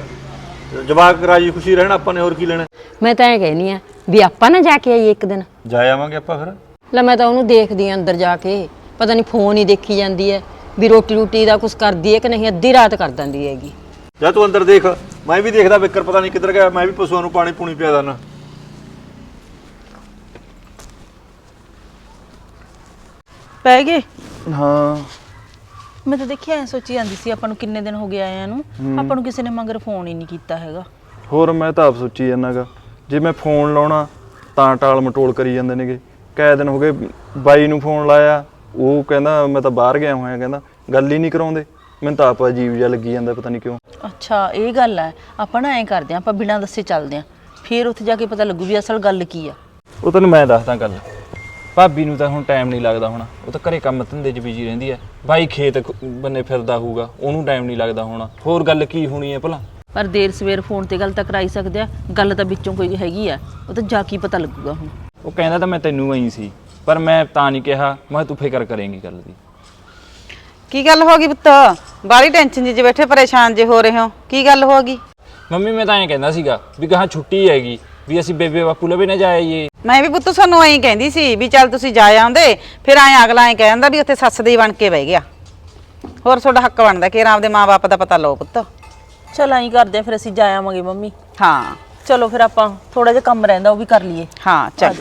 ਜਵਾਕ ਰਾਜੀ ਖੁਸ਼ੀ ਰਹਿਣਾ ਆਪਾਂ ਨੇ ਹੋਰ ਕੀ ਲੈਣਾ?
ਮੈਂ ਤਾਂ ਇਹ ਕਹਿਨੀ ਆ ਵੀ ਆਪਾਂ ਨਾ ਜਾ ਕੇ ਆਈਏ ਇੱਕ ਦਿਨ।
ਜਾ ਆਵਾਂਗੇ ਆਪਾਂ ਫਿਰ।
ਲੈ ਮੈਂ ਤਾਂ ਉਹਨੂੰ ਦੇਖਦੀ ਆ ਅੰਦਰ ਜਾ ਕੇ। ਪਤਾ ਨਹੀਂ ਫੋਨ ਹੀ ਦੇਖੀ ਜਾਂਦੀ ਹੈ ਵੀ ਰੋਟੀ ਰੋਟੀ ਦਾ ਕੁਝ ਕਰਦੀ ਹੈ ਕਿ ਨਹੀਂ ਅੱਧੀ ਰਾਤ ਕਰ ਦਿੰਦੀ ਹੈਗੀ।
ਜਾ ਤੂੰ ਅੰਦਰ ਦੇਖ ਮੈਂ ਵੀ ਦੇਖਦਾ ਵਿਕਰ ਪਤਾ ਨਹੀਂ ਕਿੱਧਰ ਗਿਆ ਮੈਂ ਵੀ ਪਸ਼ੂਆਂ ਨੂੰ ਪਾਣੀ ਪੂਣੀ ਪਿਆ ਦਾਨਾ
ਪੈ ਗਏ?
ਹਾਂ।
ਮੈਂ ਤਾਂ ਦੇਖਿਆ ਐ ਸੋਚੀ ਜਾਂਦੀ ਸੀ ਆਪਾਂ ਨੂੰ ਕਿੰਨੇ ਦਿਨ ਹੋ ਗਏ ਆਇਆਂ ਨੂੰ ਆਪਾਂ ਨੂੰ ਕਿਸੇ ਨੇ ਮਗਰ ਫੋਨ ਹੀ ਨਹੀਂ ਕੀਤਾ ਹੈਗਾ।
ਹੋਰ ਮੈਂ ਤਾਂ ਆਪ ਸੋਚੀ ਜਾਂਦਾਗਾ ਜੇ ਮੈਂ ਫੋਨ ਲਾਉਣਾ ਤਾਂ ਟਾਲ ਮਟੋਲ ਕਰੀ ਜਾਂਦੇ ਨੇਗੇ। ਕਈ ਦਿਨ ਹੋ ਗਏ ਬਾਈ ਨੂੰ ਫੋਨ ਲਾਇਆ ਉਹ ਕਹਿੰਦਾ ਮੈਂ ਤਾਂ ਬਾਹਰ ਗਿਆ ਹੋਇਆ ਕਹਿੰਦਾ ਗੱਲ ਹੀ ਨਹੀਂ ਕਰਾਉਂਦੇ। ਮੈਨੂੰ ਤਾਂ ਆਪ ਅਜੀਬ ਜਿਹਾ ਲੱਗੀ ਜਾਂਦਾ ਪਤਾ ਨਹੀਂ ਕਿਉਂ।
ਅੱਛਾ ਇਹ ਗੱਲ ਹੈ। ਆਪਾਂ ਨਾ ਐਂ ਕਰਦੇ ਆਂ ਆਪਾਂ ਬਿਨਾਂ ਦੱਸੇ ਚੱਲਦੇ ਆਂ ਫਿਰ ਉੱਥੇ ਜਾ ਕੇ ਪਤਾ ਲੱਗੂ ਵੀ ਅਸਲ ਗੱਲ ਕੀ ਆ।
ਉਹ ਤੈਨੂੰ ਮੈਂ ਦੱਸਦਾ ਗੱਲ। ਭਾਬੀ ਨੂੰ ਤਾਂ ਹੁਣ ਟਾਈਮ ਨਹੀਂ ਲੱਗਦਾ ਹੁਣ। ਉਹ ਤਾਂ ਘਰੇ ਕੰਮ ਧੰਦੇ 'ਚ ਬਿਜ਼ੀ ਰਹਿੰਦੀ ਹੈ। ਬਾਈ ਖੇਤ ਖ- ਬੰਨੇ ਫਿਰਦਾ ਹੋਊਗਾ ਉਹਨੂੰ ਟਾਈਮ ਨਹੀਂ ਲੱਗਦਾ ਹੋਣਾ। ਹੋਰ ਗੱਲ ਕੀ ਹੋਣੀ ਹੈ ਭਲਾ?
ਪਰ ਦੇਰ ਸਵੇਰ ਫੋਨ ਤੇ ਗੱਲ ਤਾਂ ਕਰਾਈ ਸਕਦੇ ਆ। ਗੱਲ ਤਾਂ ਵਿੱਚੋਂ ਕੋਈ ਹੈਗੀ ਆ। ਉਹ ਤਾਂ ਜਾ ਕੇ ਹੀ ਪਤਾ ਲੱਗੂਗਾ ਹੁਣ।
ਉਹ ਕਹਿੰਦਾ ਤਾਂ ਮੈਂ ਤੈਨੂੰ ਆਈ ਸੀ। ਪਰ ਮੈਂ ਤਾਂ ਨਹੀਂ ਕਿਹਾ। ਮੈਂ ਕਿਹਾ ਤੂੰ ਫਿਕਰ ਕਰੇਂਗੀ ਗੱਲ ਦੀ।
ਕੀ ਗੱਲ ਹੋ ਗਈ ਪੁੱਤ? ਬਾਹਲੀ ਟੈਨਸ਼ਨ 'ਚ ਬੈਠੇ ਪਰੇਸ਼ਾਨ ਜੇ ਹੋ ਰਹੇ ਹੋ। ਕੀ ਗੱਲ ਹੋ ਗਈ?
ਮੰਮੀ ਮੈਂ ਤਾਂ ਐਂ ਕਹਿੰਦਾ ਸੀਗਾ ਵੀ ਗਾਹਾਂ ਛੁੱਟੀ ਹੈਗੀ ਵੀ ਅਸੀਂ ਬੇਬੇ ਬਾਪੂ ਲਵੇ ਨਾ ਜਾਈਏ।
ਮੈਂ ਵੀ ਪੁੱਤ ਤੁਹਾਨੂੰ ਐਂ ਕਹਿੰਦੀ ਸੀ ਵੀ ਚੱਲ ਤੁਸੀਂ ਜਾ ਆਉਂਦੇ ਫਿਰ ਐਂ ਅਗਲਾ ਐਂ ਕਹਿੰਦਾ ਵੀ ਉੱਥੇ ਸੱਸ ਦੀ ਬਣ ਕੇ ਬਹਿ ਗਿਆ। ਹੋਰ ਤੁਹਾਡਾ ਹੱਕ ਬਣਦਾ ਕਿ ਆਪਦੇ ਮਾਪੇ ਦਾ ਪਤਾ ਲਓ ਪੁੱਤ।
ਚਲ ਐਂ ਕਰਦੇ ਆ ਫਿਰ ਅਸੀਂ ਜਾ ਆਵਾਂਗੇ ਮੰਮੀ।
ਹਾਂ।
ਚਲੋ ਫਿਰ ਆਪਾਂ ਥੋੜਾ ਜਿਹਾ ਕੰਮ ਰਹਿੰਦਾ ਉਹ ਵੀ ਕਰ ਲਈਏ।
ਹਾਂ ਚੱਲ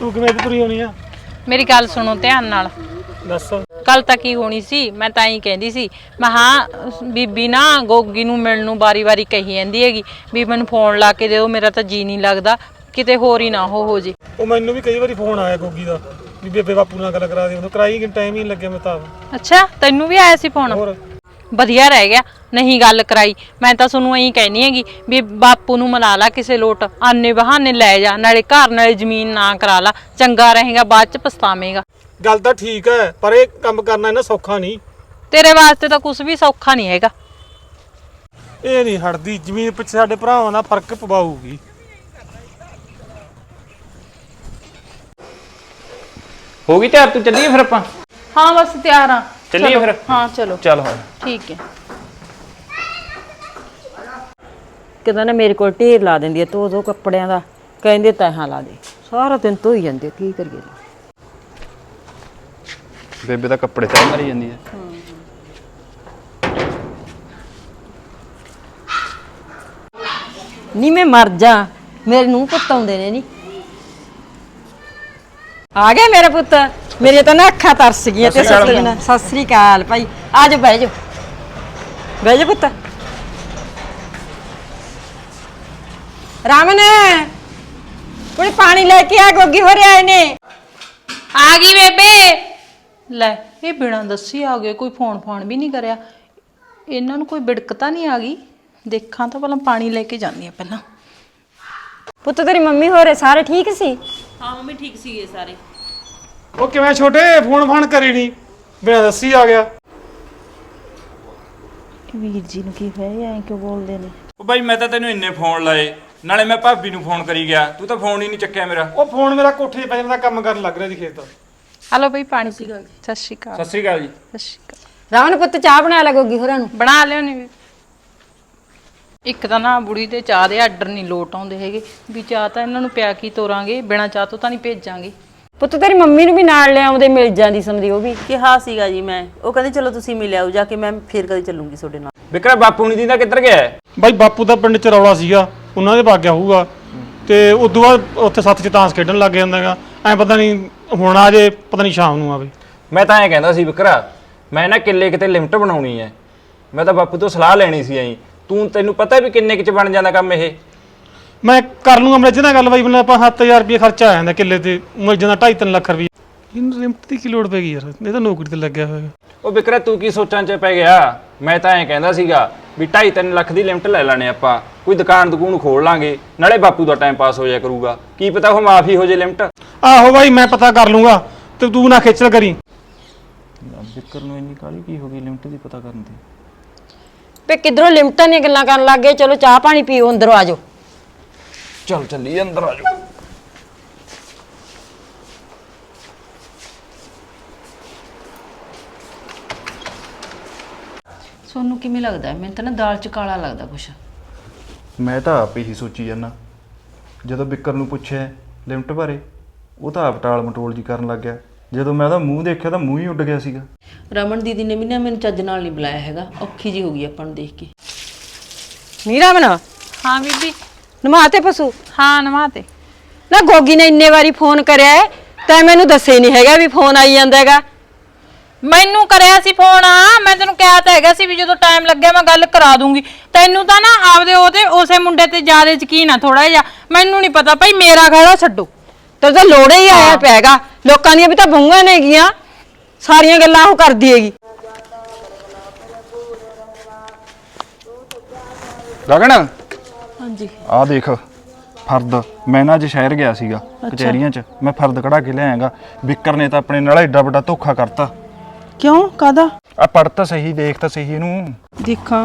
ਤੂੰ ਕਿਵੇਂ ਇੱਧਰ ਤੁਰੀ ਹੋਣੀ ਆ?
ਮੇਰੀ ਗੱਲ ਸੁਣੋ ਧਿਆਨ ਨਾਲ।
ਦੱਸ।
ਕੱਲ ਤਾਂ ਕੀ ਹੋਣੀ ਸੀ? ਮੈਂ ਤਾਂ ਹੀ ਕਹਿੰਦੀ ਸੀ ਮੈਂ ਹਾਂ ਬੀਬੀ ਨਾ ਗੋਗੀ ਨੂੰ ਮਿਲਣ ਨੂੰ ਵਾਰੀ-ਵਾਰੀ ਕਹੀ ਜਾਂਦੀ ਹੈਗੀ ਵੀ ਮੈਨੂੰ ਫੋਨ ਲਾ ਕੇ ਦਿਓ ਮੇਰਾ ਤਾਂ ਜੀ ਨਹੀਂ ਲੱਗਦਾ ਕਿਤੇ ਹੋਰ ਹੀ ਨਾ ਹੋ ਹੋ ਜੇ।
ਉਹ ਮੈਨੂੰ ਵੀ ਕਈ ਵਾਰੀ ਫੋਨ ਆਇਆ ਗੋਗੀ ਦਾ ਵੀ ਬੇਬੇ ਬਾਪੂ ਨਾਲ ਗੱਲ ਕਰਾ ਦੇ ਉਹਨੂੰ ਕਰਾਈ ਕਿ ਟਾਈਮ ਹੀ ਨਹੀਂ ਲੱਗਿਆ ਮੈਂ ਤਾਂ। ਆਪ।
ਅੱਛਾ ਤੈਨੂੰ ਵੀ ਆਇਆ ਸੀ ਫੋਨ
ਹੋਰ?
ਵਧੀਆ ਰਹਿ ਗਿਆ ਨਹੀਂ ਗੱਲ ਕਰਾਈ। ਮੈਂ ਤਾਂ ਤੁਹਾਨੂੰ ਐਂ ਕਹਿਣੀ ਹੈਗੀ ਵੀ ਬਾਪੂ ਨੂੰ ਮਨਾ ਲਾ ਕਿਸੇ ਲੋਟ ਆਨੇ ਬਹਾਨੇ ਲੈ ਜਾ ਨਾਲੇ ਘਰ ਨਾਲੇ ਜ਼ਮੀਨ ਨਾ ਕਰਾ ਲਾ ਚੰਗਾ ਰਹੇਗਾ ਬਾਅਦ ਚ ਪਛਤਾਵੇਂਗਾ।
ਗੱਲ ਤਾਂ ਠੀਕ ਹੈ ਪਰ ਇਹ ਕੰਮ ਕਰਨਾ ਇਹਨਾਂ ਸੌਖਾ ਨਹੀਂ।
ਤੇਰੇ ਵਾਸਤੇ ਤਾਂ ਕੁਝ ਵੀ ਸੌਖਾ ਨਹੀਂ ਹੈਗਾ।
ਇਹ ਨਹੀਂ ਹਟਦੀ ਜ਼ਮੀਨ ਪਿੱਛੇ ਸਾਡੇ ਭਰਾਵਾਂ ਦਾ ਫ਼ਰਕ ਪਵਾਊਗੀ।
ਹੋ ਗਈ ਤਿਆਰ? ਤੂੰ ਚੱਲੀਏ ਫਿਰ ਆਪਾਂ?
ਹਾਂ ਬਸ ਤਿਆਰ ਆ।
ਚੱਲੀਏ ਫਿਰ?
ਹਾਂ ਚਲੋ।
ਚੱਲ ਹੁਣ।
ਠੀਕ ਹੈ।
ਕਿਦਾਂ ਨਾ ਮੇਰੇ ਕੋਲ ਢੇਰ ਲਾ ਦਿੰਦੀ ਹੈ ਧੋ ਧੋ ਕੱਪੜਿਆਂ ਦਾ। ਕਹਿੰਦੇ ਤਹਾਂ ਲਾ ਦੇ। ਸਾਰਾ ਦਿਨ ਧੋਈ ਜਾਂਦੀ ਕੀ ਕਰੀਏ?
ਬੇਬੇ ਤਾਂ ਕੱਪੜੇ ਤੈ ਮਾਰੀ ਜਾਂਦੀ ਹੈ।
ਨਹੀਂ ਮੈਂ ਮਰ ਜਾ। ਮੇਰੇ ਨੂੰ ਪੁੱਤ ਆਉਂਦੇ ਨੇ ਨਹੀਂ ਆ ਗਿਆ ਮੇਰਾ ਪੁੱਤ। ਮੇਰੇ ਤਾਂ ਨਾ ਅੱਖਾਂ ਤਰਸ ਗਈਆਂ ਤੇ ਸਤਿ ਸ੍ਰੀ ਅਕਾਲ। ਭਾਈ। ਆ ਜਾ ਬਹਿ ਜਾ ਬਹਿ ਜਾ ਪੁੱਤ। ਰਾਮਨ ਕੋਈ ਪਾਣੀ ਲੈ ਕੇ ਆ ਗੋਗੀ ਹੋ ਰਿਹਾ ਨੇ।
ਆ ਗਈ ਬੇਬੇ। ਲੈ ਇਹ ਬਿਨਾਂ ਦੱਸੀ ਆ ਗਏ ਕੋਈ ਫੋਨ ਫਾਨ ਵੀ ਨਹੀਂ ਕਰਿਆ। ਇਹਨਾਂ ਨੂੰ ਕੋਈ ਬਿੜਕਤਾ ਨਹੀਂ ਆ ਗਈ? ਦੇਖਾਂ ਤਾਂ ਪਹਿਲਾਂ ਪਾਣੀ ਲੈ ਕੇ ਜਾਂਦੀ ਆ ਪਹਿਲਾਂ।
ਪੁੱਤ ਤੇਰੀ ਮੰਮੀ ਹੋ ਰਹੇ ਸਾਰੇ ਠੀਕ ਸੀ?
ਹਾਂ ਮੰਮੀ ਠੀਕ ਸੀਗੇ ਸਾਰੇ।
ਉਹ ਕਿਵੇਂ ਛੋਟੇ? ਫੋਨ ਫਾਨ ਕਰੀ ਨਹੀਂ ਬਿਨਾਂ ਦੱਸੀ ਆ ਗਿਆ।
ਵੀਰ ਜੀ ਨੂੰ ਕੀ ਹੋਇਆ? ਐਂ ਕਿਉਂ ਬੋਲਦੇ ਨੇ?
ਉਹ ਬਾਈ ਮੈਂ ਤਾਂ ਤੈਨੂੰ ਇੰਨੇ ਫੋਨ ਲਾਏ। ਨਾਲੇ ਮੈਂ ਭਾਬੀ ਨੂੰ ਫੋਨ ਕਰੀ ਗਿਆ। ਤੂੰ ਤਾਂ ਫੋਨ ਹੀ ਨਹੀਂ ਚੱਕਿਆ ਮੇਰਾ।
ਉਹ ਫੋਨ ਮੇਰਾ ਕੋਠੇ 'ਤੇ ਪੈ ਜਾਂਦਾ ਕੰਮ ਕਰਨ ਲੱਗ ਰਿਹਾ ਜੀ ਖੇਤ।
ਹਲੋ ਬਈ ਪਾਣੀ ਪੀ ਸਤਿ ਸ਼੍ਰੀ ਅਕਾਲ।
ਸਤਿ ਸ੍ਰੀ ਅਕਾਲ ਜੀ।
ਸਤਿ ਸ਼੍ਰੀ ਅਕਾਲ।
ਰਾਮਨ ਪੁੱਤ ਚਾਹ ਬਣਾ ਲੈ ਗੋਗੀ ਹੋਰਾਂ ਨੂੰ।
ਬਣਾ ਲਿਓ ਨੇ ਇੱਕ ਤਾਂ ਨਾ ਬੁੜੀ ਦੇ ਚਾਹ ਦੇ ਆਰਡਰ ਨਹੀਂ ਲੋਟ ਆਉਂਦੇ ਹੈਗੇ। ਵੀ ਚਾਹ ਤਾਂ ਇਹਨਾਂ ਨੂੰ ਪਿਆ ਕੀ ਤੋਰਾਂਗੇ? ਬਿਨਾਂ ਚਾਹ ਤੋਂ ਤਾਂ ਨਹੀਂ ਭੇਜਾਂਗੇ।
ਪੁੱਤ ਤੇਰੀ ਮੰਮੀ ਨੂੰ ਵੀ ਨਾਲ ਲੈ ਆਉਂਦੇ ਮਿਲ ਜਾਂਦੀ ਸਮਝੀ ਉਹ ਵੀ।
ਕਿਹਾ ਸੀਗਾ ਜੀ ਮੈਂ। ਉਹ ਕਹਿੰਦੇ ਚਲੋ ਤੁਸੀਂ ਮਿਲ ਆਓ ਜਾ ਕੇ ਮੈਂ ਫੇਰ ਕਦੇ ਚੱਲੂੰਗੀ ਤੁਹਾਡੇ ਨਾਲ।
ਵਿਕਰਾ ਬਾਪੂ ਨਹੀਂ ਦਿੰਦਾ ਕਿੱਧਰ ਗਿਆ ਹੈ?
ਬਾਈ ਬਾਪੂ ਦਾ ਪਿੰਡ ਚ ਰੌਲਾ ਸੀਗਾ। ਉਹਨਾਂ ਦੇ ਭਾਗਿਆ ਹੋਊਗਾ। ਤੇ ਉਦੋਂ ਬਾਅਦ ਉੱਥੇ ਸੱਤ ਚ ਤਾਂਸ ਖੇਡਣ ਲੱਗ ਜਾਂਦਾਗਾ ਐ ਪਤਾ ਨਹੀਂ ਹੁਣ ਆ ਜੇ ਪਤਾ ਨਹੀਂ ਸ਼ਾਮ ਨੂੰ ਆਵੇ।
ਮੈਂ ਤਾਂ ਐਂ ਕਹਿੰਦਾ ਸੀ ਵਿਕਰਾ ਮੈਂ ਨਾ ਕਿੱਲੇ ਕਿਤੇ ਲਿਮਟ ਬਣਾਉਣੀ ਹੈ। ਮੈਂ ਤਾਂ ਬਾਪੂ ਤੋਂ ਸਲਾਹ ਲੈਣੀ ਸੀ ਐਂ। ਤੂੰ ਤੈਨੂੰ ਪਤਾ ਵੀ ਕਿੰਨੇ ਕੁ ਚ ਬਣ ਜਾਂਦਾ ਕੰਮ ਇਹ?
ਮੈਂ ਕਰ ਲੂੰਗਾ ਮੇਰੇ ਨਾਲ ਗੱਲ ਬਾਈ ਮਤਲਬ ਆਪਾਂ 7000 ਰੁਪਏ ਖਰਚਾ ਆ ਜਾਂਦਾ ਕਿੱਲੇ ਤੇ ਮਿਲ ਜਾਂਦਾ 2.5 ਲੱਖ ਰੁਪਏ ਇਹਨੂੰ ਰਿਮਟ ਦੀ ਕੀ ਲੋੜ ਪੈ ਗਈ ਯਾਰ? ਇਹ ਤਾਂ ਨੌਕਰੀ ਤੇ ਲੱਗਿਆ ਹੋਇਆ।
ਉਹ ਵਿਕਰਾ ਤੂੰ ਕੀ ਸੋਚਾਂ ਚ ਪੈ ਗਿਆ? ਮੈਂ ਤਾਂ ਐਂ ਕਹਿੰਦਾ ਸੀਗਾ ਵੀ 2.5 ਲੱਖ ਦੀ ਲਿਮਟ ਲੈ ਲੈਣੇ ਆਪਾਂ। ਕੋਈ ਦੁਕਾਨ ਦੁਕਾਨ ਖੋਲ ਲਾਂਗੇ ਨਾਲੇ ਬਾਪੂ ਦਾ ਟਾਈਮ ਪਾਸ ਹੋ ਜਾਇਆ ਕਰੂਗਾ। ਕੀ ਪਤਾ ਉਹ ਮਾਫੀ ਹੋ ਜੇ ਲਿਮਟ?
ਆਹੋ ਬਾਈ ਮੈਂ ਪਤਾ ਕਰ ਲੂੰਗਾ ਤੇ ਤੂੰ ਨਾ ਖੇਚਲ ਕਰੀ।
ਵਿਕਰ ਨੂੰ ਇੰਨੀ ਕਾਲੀ ਕੀ ਹੋ ਗਈ ਲਿਮਟ ਦੀ ਪਤਾ ਕਰਨ ਦੀ?
ਤੇ ਕਿਧਰੋਂ ਲਿਮਟਾਂ ਦੀਆਂ ਗੱਲਾਂ ਕਰਨ ਲੱਗ ਗਏ? ਚਲੋ ਚਾਹ ਪਾਣੀ ਪੀਓ ਅੰਦਰੋਂ ਆ ਜਾਓ।
ਚੱਲ ਚੱਲੀ ਅੰਦਰ ਆ ਜਾਓ।
ਸੋਨੂੰ ਕਿਵੇਂ ਲੱਗਦਾ ਮੈਨੂੰ ਤਾਂ ਨਾ ਦਾਲ ਚ ਕਾਲਾ ਲੱਗਦਾ ਕੁਛ।
ਮੈਂ ਤਾਂ ਆਪ ਹੀ ਸੋਚੀ ਜਾਂਦਾ। ਜਦੋਂ ਬਿੱਕਰ ਨੂੰ ਪੁੱਛਿਆ ਲਿਮਟ ਬਾਰੇ ਉਹ ਤਾਂ ਆਪ ਟਾਲ ਮਟੋਲ ਜੀ ਕਰਨ ਲੱਗ ਗਿਆ। ਜਦੋਂ ਮੈਂ ਉਹਦਾ ਮੂੰਹ ਦੇਖਿਆ ਤਾਂ ਮੂੰਹ ਹੀ ਉੱਡ ਗਿਆ ਸੀਗਾ।
ਰਮਨ ਦੀਦੀ ਨੇ ਵੀ ਨਾ ਮੈਨੂੰ ਚੱਜ ਨਾਲ ਨਹੀਂ ਬੁਲਾਇਆ ਹੈਗਾ। ਔਖੀ ਜੀ ਹੋ ਗਈ ਆਪਾਂ ਨੂੰ ਦੇਖ ਕੇ।
ਨੀਰਾ ਬਣਾ
ਹਾਂ ਬੀਬੀ।
ਨਮਾਤੇ ਪਸ਼ੂ?
ਹਾਂ ਨਵਾ ਤੇ
ਨਾ ਗੋਗੀ ਨੇ ਇੰਨੇ ਵਾਰੀ ਫੋਨ ਕਰਿਆ ਹੈ, ਤੈਂ ਮੈਨੂੰ ਦੱਸੇ ਨਹੀਂ ਹੈਗਾ ਵੀ ਫੋਨ ਆਈ ਜਾਂਦਾ ਹੈਗਾ।
ਮੈਨੂੰ ਕਰਿਆ ਸੀ ਫੋਨ ਮੈਂ ਤੈਨੂੰ ਕਿਹਾ ਤਾਂ ਹੈਗਾ ਸੀ ਵੀ ਜਦੋਂ ਟਾਈਮ ਲੱਗਿਆ ਮੈਂ ਗੱਲ ਕਰਾ ਦੂੰਗੀ। ਤੈਨੂੰ ਤਾਂ ਨਾ ਆਪਦੇ ਉਹਦੇ ਉਸੇ ਮੁੰਡੇ ਤੇ ਜ਼ਿਆਦਾ ਯਕੀਨ ਆ ਥੋੜਾ ਜਿਹਾ ਮੈਨੂੰ ਨਹੀਂ ਪਤਾ ਭਾਈ ਮੇਰਾ ਖੜਾ ਛੱਡੋ।
ਤੇ ਤਾਂ ਲੋੜੇ ਹੀ ਆਇਆ ਪਿਆ ਹੈਗਾ ਲੋਕਾਂ ਦੀਆਂ ਵੀ ਤਾਂ ਬਹੂਆਂ ਨੇਗੀਆਂ ਸਾਰੀਆਂ ਗੱਲਾਂ ਉਹ ਕਰਦੀ ਹੈਗੀ।
ਗਗਨ ਹਾਂਜੀ। ਆਹ ਦੇਖ ਫਰਦ। ਮੈਂ ਨਾ ਅੱਜ ਸ਼ਹਿਰ ਗਿਆ ਸੀਗਾ ਕਚਹਿਰੀਆਂ 'ਚ। ਮੈਂ ਫਰਦ ਕਢਾ ਕੇ ਲਿਆਇਆਗਾ। ਬਿੱਕਰ ਨੇ ਤਾਂ ਆਪਣੇ ਨਾਲ ਐਡਾ ਵੱਡਾ ਧੋਖਾ ਕਰਤਾ।
ਕਿਉਂ? ਕਾਦਾ
ਆ ਪੜ ਤਾਂ ਸਹੀ ਦੇਖ ਤਾਂ ਸਹੀ ਇਹਨੂੰ।
ਦੇਖਾਂ।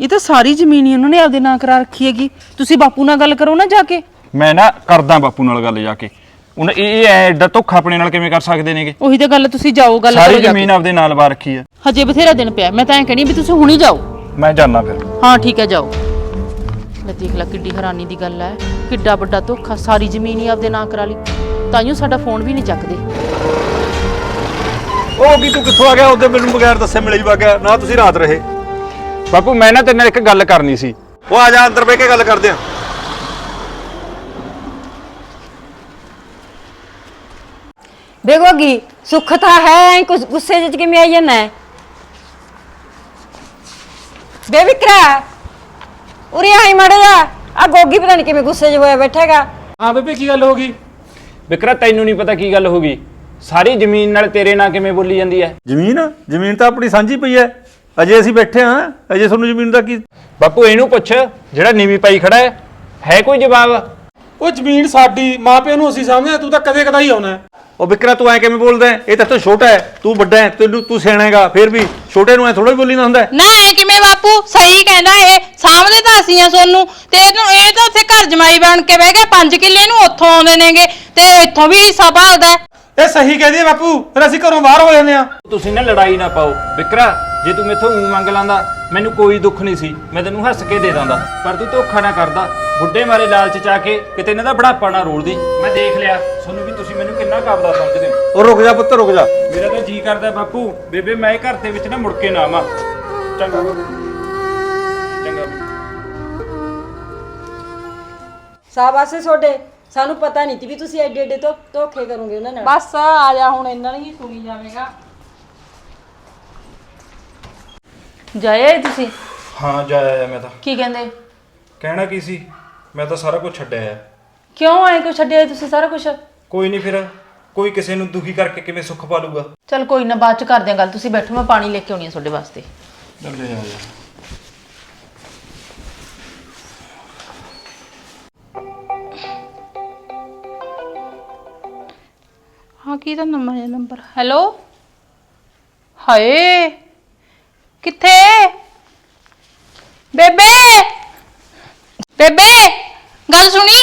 ਇਹ ਤਾਂ ਸਾਰੀ ਜ਼ਮੀਨ ਹੀ ਉਹਨਾਂ ਨੇ ਆਪਦੇ ਨਾਂ ਕਰਾ ਰੱਖੀ ਹੈਗੀ। ਤੁਸੀਂ ਬਾਪੂ ਨਾਲ ਗੱਲ ਕਰੋ ਨਾ ਜਾ ਕੇ।
ਮੈਂ ਨਾ ਕਰਦਾ ਬਾਪੂ ਨਾਲ ਗੱਲ ਜਾ ਕੇ। ਹੁਣ ਇਹ ਇਹ ਐ ਐਡਾ ਧੋਖਾ ਆਪਣੇ ਨਾਲ ਕਿਵੇਂ ਕਰ ਸਕਦੇ ਨੇਗੇ?
ਉਹੀ ਤਾਂ ਗੱਲ ਤੁਸੀਂ ਜਾਓ ਗੱਲ
ਸਾਰੀ
ਕਰੋ ਜਾ ਕੇ।
ਜ਼ਮੀਨ ਆਪਦੇ ਨਾਲ ਵਾ ਰੱਖੀ ਆ
ਹਜੇ ਬਥੇਰਾ ਦਿਨ ਪਿਆ। ਮੈਂ ਤਾਂ ਐਂ ਕਹਿਣੀ ਵੀ ਤੁਸੀਂ ਹੁਣੀ ਜਾਓ।
ਮੈਂ ਜਾਣਾ ਫਿਰ।
ਹਾਂ ਠੀਕ ਹੈ ਜਾਓ। ਲੈ ਦੇਖ ਲੈ ਕਿੱਡੀ ਹੈਰਾਨੀ ਦੀ ਗੱਲ ਹੈ। ਕਿੱਡਾ ਵੱਡਾ ਧੋਖਾ ਸਾਰੀ ਜ਼ਮੀਨ ਹੀ ਆਪਦੇ ਨਾਂ ਕਰਾ ਲਈ। ਤਾਈਓ ਸਾਡਾ ਫੋਨ ਵੀ ਨਹੀਂ ਚੱਕਦੇ।
ਉਹ ਕੀ ਤੂੰ ਕਿੱਥੋਂ ਆ ਗਿਆ? ਉਹਦੇ ਮੈਨੂੰ ਬਗੈਰ ਦੱਸੇ ਮਿਲੇ ਹੀ ਵਗ ਗਿਆ। ਨਾ ਤੁਸੀਂ ਰਾਤ ਰਹੇ।
ਬਾਪੂ ਮੈਂ ਨਾ ਤੇਰੇ ਨਾਲ ਇੱਕ ਗੱਲ ਕਰਨੀ ਸੀ।
ਉਹ ਆ ਜਾ ਅੰਦਰ ਬਹਿ ਕੇ ਗੱਲ ਕਰਦੇ ਆ।
ਬੇਗੋਗੀ ਸੁੱਖ ਤਾਂ ਹੈ ਕੁਝ ਗੁੱਸੇ ਜਿਹੇ ਚ ਕਿਵੇਂ ਆਈ ਜਾਂਦਾ ਹੈ? ਬੇ ਵਿਕਰਾ ਉਰੇ ਆਈ ਮੜ ਜਾ। ਆ ਗੋਗੀ ਪਤਾ ਨਹੀਂ ਕਿਵੇਂ ਗੁੱਸੇ 'ਚ ਹੋਇਆ ਬੈਠੇਗਾ
ਹਾਂ ਬੇਬੇ ਕੀ ਗੱਲ ਹੋ ਗਈ?
ਵਿਕਰਾ ਤੈਨੂੰ ਨਹੀਂ ਪਤਾ ਕੀ ਗੱਲ ਹੋ ਗਈ। ਸਾਰੀ ਜ਼ਮੀਨ ਨਾਲ ਤੇਰੇ ਨਾਲ ਕਿਵੇਂ ਬੋਲੀ ਜਾਂਦੀ ਹੈ
ਜ਼ਮੀਨ? ਜ਼ਮੀਨ ਤਾਂ ਆਪਣੀ ਸਾਂਝੀ ਪਈ ਐ। ਅਜੇ ਅਸੀਂ ਬੈਠੇ ਹਾਂ ਅਜੇ ਤੁਹਾਨੂੰ ਜ਼ਮੀਨ ਦਾ ਕੀ
ਬਾਪੂ ਇਹਨੂੰ ਪੁੱਛ ਜਿਹੜਾ ਨੀਵੀਂ ਪਾਈ ਖੜਾ ਹੈ ਹੈ ਕੋਈ ਜਵਾਬ?
ਉਹ ਜ਼ਮੀਨ ਸਾਡੀ ਮਾਪਿਆਂ ਨੂੰ ਅਸੀਂ ਸਮਝਦੇ ਤੂੰ ਤਾਂ ਕਦੇ ਕਦਾਈ ਆਉਣਾ ਹੈ।
ਉਹ ਵਿਕਰਾ ਤੂੰ ਐ ਕਿਵੇਂ ਬੋਲਦਾ ਹੈ? ਇਹ ਤਾਂ ਤੋਂ ਛੋਟਾ ਹੈ ਤੂੰ ਵੱਡਾ ਹੈ ਤੈਨੂੰ ਤੂੰ ਸਿਆਣਾ ਹੈਗਾ ਫਿਰ ਵੀ ਛੋਟੇ ਨੂੰ ਐ ਥੋੜਾ ਹੀ ਬੋਲੀ ਨਾ ਹੁੰਦਾ ਹੈ।
ਨਾ ਐ ਕਿਵੇਂ ਬਾਪੂ ਸਹੀ ਕਹਿੰਦਾ ਇਹ ਸਾਹਮਣੇ ਤਾਂ ਅਸੀਂ ਆ ਸੋਨੂੰ ਤੇ ਇਹਨੂੰ ਇਹ ਤਾਂ ਉੱਥੇ ਘਰ ਜਮਾਈ ਬਣ ਕੇ ਬਹਿ ਗਿਆ 5 ਕਿੱਲੇ ਨੂੰ ਉੱਥੋਂ ਆਉਂਦੇ ਨੇਗੇ ਤੇ ਇੱਥੋਂ ਵੀ ਹਿੱਸਾ ਭਾਲਦਾ।
ਇਹ ਸਹੀ ਕਹਦੀ ਹੈ ਬਾਪੂ ਫਿਰ ਅਸੀਂ ਘਰੋਂ ਬਾਹਰ ਹੋ ਜਾਂਦੇ ਆ
ਤੁਸੀਂ ਨਾ ਲੜਾਈ ਨਾ ਪਾਓ ਵਿਕਰਾ ਜੇ ਤੂੰ ਮੈਥੋਂ ਊਂ ਮੰਗ ਲਾਂਦਾ ਮੈਨੂੰ ਕੋਈ ਦੁੱਖ ਨਹੀਂ ਸੀ ਮੈਂ ਤੈਨੂੰ ਹੱਸ ਕੇ ਦੇ ਦਾਂਦਾ ਪਰ ਤੂੰ ਧੋਖਾ ਨਾ ਕਰਦਾ ਬੁੱਢੇ ਮਾਰੇ ਲਾਲਚ ਚ ਆ ਕੇ ਕਿਤੇ ਇਹਨਾਂ ਦਾ ਬੜਾਪਾ ਨਾ ਰੋਲਦੀ ਮੈਂ ਦੇਖ ਲਿਆ ਤੁਹਾਨੂੰ ਵੀ ਤੁਸੀਂ ਮੈਨੂੰ ਕਿੰਨਾ ਕਾਬਦਾ ਸਮਝਦੇ ਹੋ।
ਉਹ ਰੁਕ ਜਾ ਪੁੱਤ ਰੁਕ ਜਾ।
ਮੇਰਾ ਤਾਂ ਜੀ ਕਰਦਾ ਬਾਪੂ ਬੇਬੇ ਮੈਂ ਘਰ ਦੇ ਵਿੱਚ ਨਾ ਮੁੜ ਕੇ ਨਾ ਆਵਾਂ। ਚੰਗਾ ਚੰਗਾ
ਸਾਬਾਸੇ ਤੁਹਾਡੇ ਸਾਨੂੰ ਪਤਾ ਨਹੀਂ ਸੀ ਵੀ ਤੁਸੀਂ ਐਡੇ ਐਡੇ ਤੋਂ ਧੋਖੇ ਕਰੋਗੇ ਉਹਨਾਂ ਨਾਲ।
ਬਸ ਆ ਜਾ ਹੁਣ ਇਹਨਾਂ ਨੂੰ ਹੀ ਸੁਣੀ ਜਾਵੇਗਾ।
ਜਾਏ ਤੁਸੀਂ?
ਹਾਂ ਜਾਇਆ ਮੈਂ ਤਾਂ।
ਕੀ ਕਹਿੰਦੇ?
ਕਹਿਣਾ ਕੀ ਸੀ? ਮੈਂ ਤਾਂ ਸਾਰਾ ਕੁਝ ਛੱਡਿਆ ਆ।
ਕਿਉਂ ਆਏ ਕੋ ਛੱਡਿਆ ਤੁਸੀਂ ਸਾਰਾ ਕੁਝ
ਕੋਈ ਨਹੀਂ ਫਿਰ ਕੋਈ ਕਿਸੇ ਨੂੰ ਦੁਖੀ ਕਰਕੇ ਕਿਵੇਂ ਸੁੱਖ ਪਾ ਲੂਗਾ
ਚਲ ਕੋਈ ਨਾ ਬਾਅਦ ਚ ਕਰਦੇ ਆ ਗੱਲ। ਤੁਸੀਂ ਬੈਠੋ ਮੈਂ ਪਾਣੀ ਲੈ ਕੇ ਆਉਣੀ ਆ ਤੁਹਾਡੇ ਵਾਸਤੇ।
ਚੱਲ ਜਾ ਜਾ
ਹਾਂ ਕੀ ਦਾ ਨੰਬਰ ਹੈ ਨੰਬਰ? ਹੈਲੋ? ਹਾਏ! ਕਿੱਥੇ? ਬੇਬੇ! ਬੇਬੇ ਗੱਲ ਸੁਣੀ?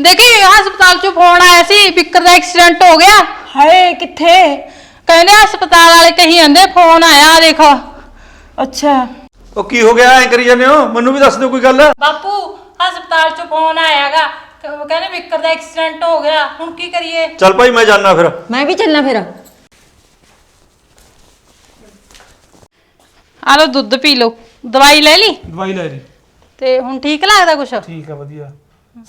ਦੇਖੀ ਹਸਪਤਾਲ ਚੋਂ ਫੋਨ ਆਇਆ ਸੀ ਬਿੱਕਰ ਦਾ ਐਕਸੀਡੈਂਟ ਹੋ ਗਿਆ।
ਹਾਏ ਕਿੱਥੇ?
ਕਹਿੰਦੇ ਹਸਪਤਾਲ ਵਾਲੇ ਕਹੀ ਜਾਂਦੇ ਫੋਨ ਆਇਆ ਦੇਖੋ।
ਅੱਛਾ।
ਉਹ ਕੀ ਹੋ ਗਿਆ ਐ ਕਰੀ ਜਾਂਦੇ ਹੋ? ਮੈਨੂੰ ਵੀ ਦੱਸ ਦਿਓ ਕੋਈ ਗੱਲ।
ਬਾਪੂ ਹਸਪਤਾਲ ਚੋਂ ਫੋਨ ਆਇਆਗਾ ਕਹਿੰਦੇ ਵਿਕਰ ਦਾ ਐਕਸੀਡੈਂਟ ਹੋ ਗਿਆ ਹੁਣ ਕੀ ਕਰੀਏ?
ਚੱਲ ਭਾਈ ਮੈਂ ਜਾਣਾ ਫਿਰ।
ਮੈਂ ਵੀ ਚੱਲਣਾ ਫਿਰ।
ਆ ਲਓ ਦੁੱਧ ਪੀ ਲਓ। ਦਵਾਈ ਲੈ ਲਈ?
ਦਵਾਈ ਲੈ ਲਈ।
ਤੇ ਹੁਣ ਠੀਕ ਲੱਗਦਾ ਕੁਛ?
ਠੀਕ ਆ ਵਧੀਆ।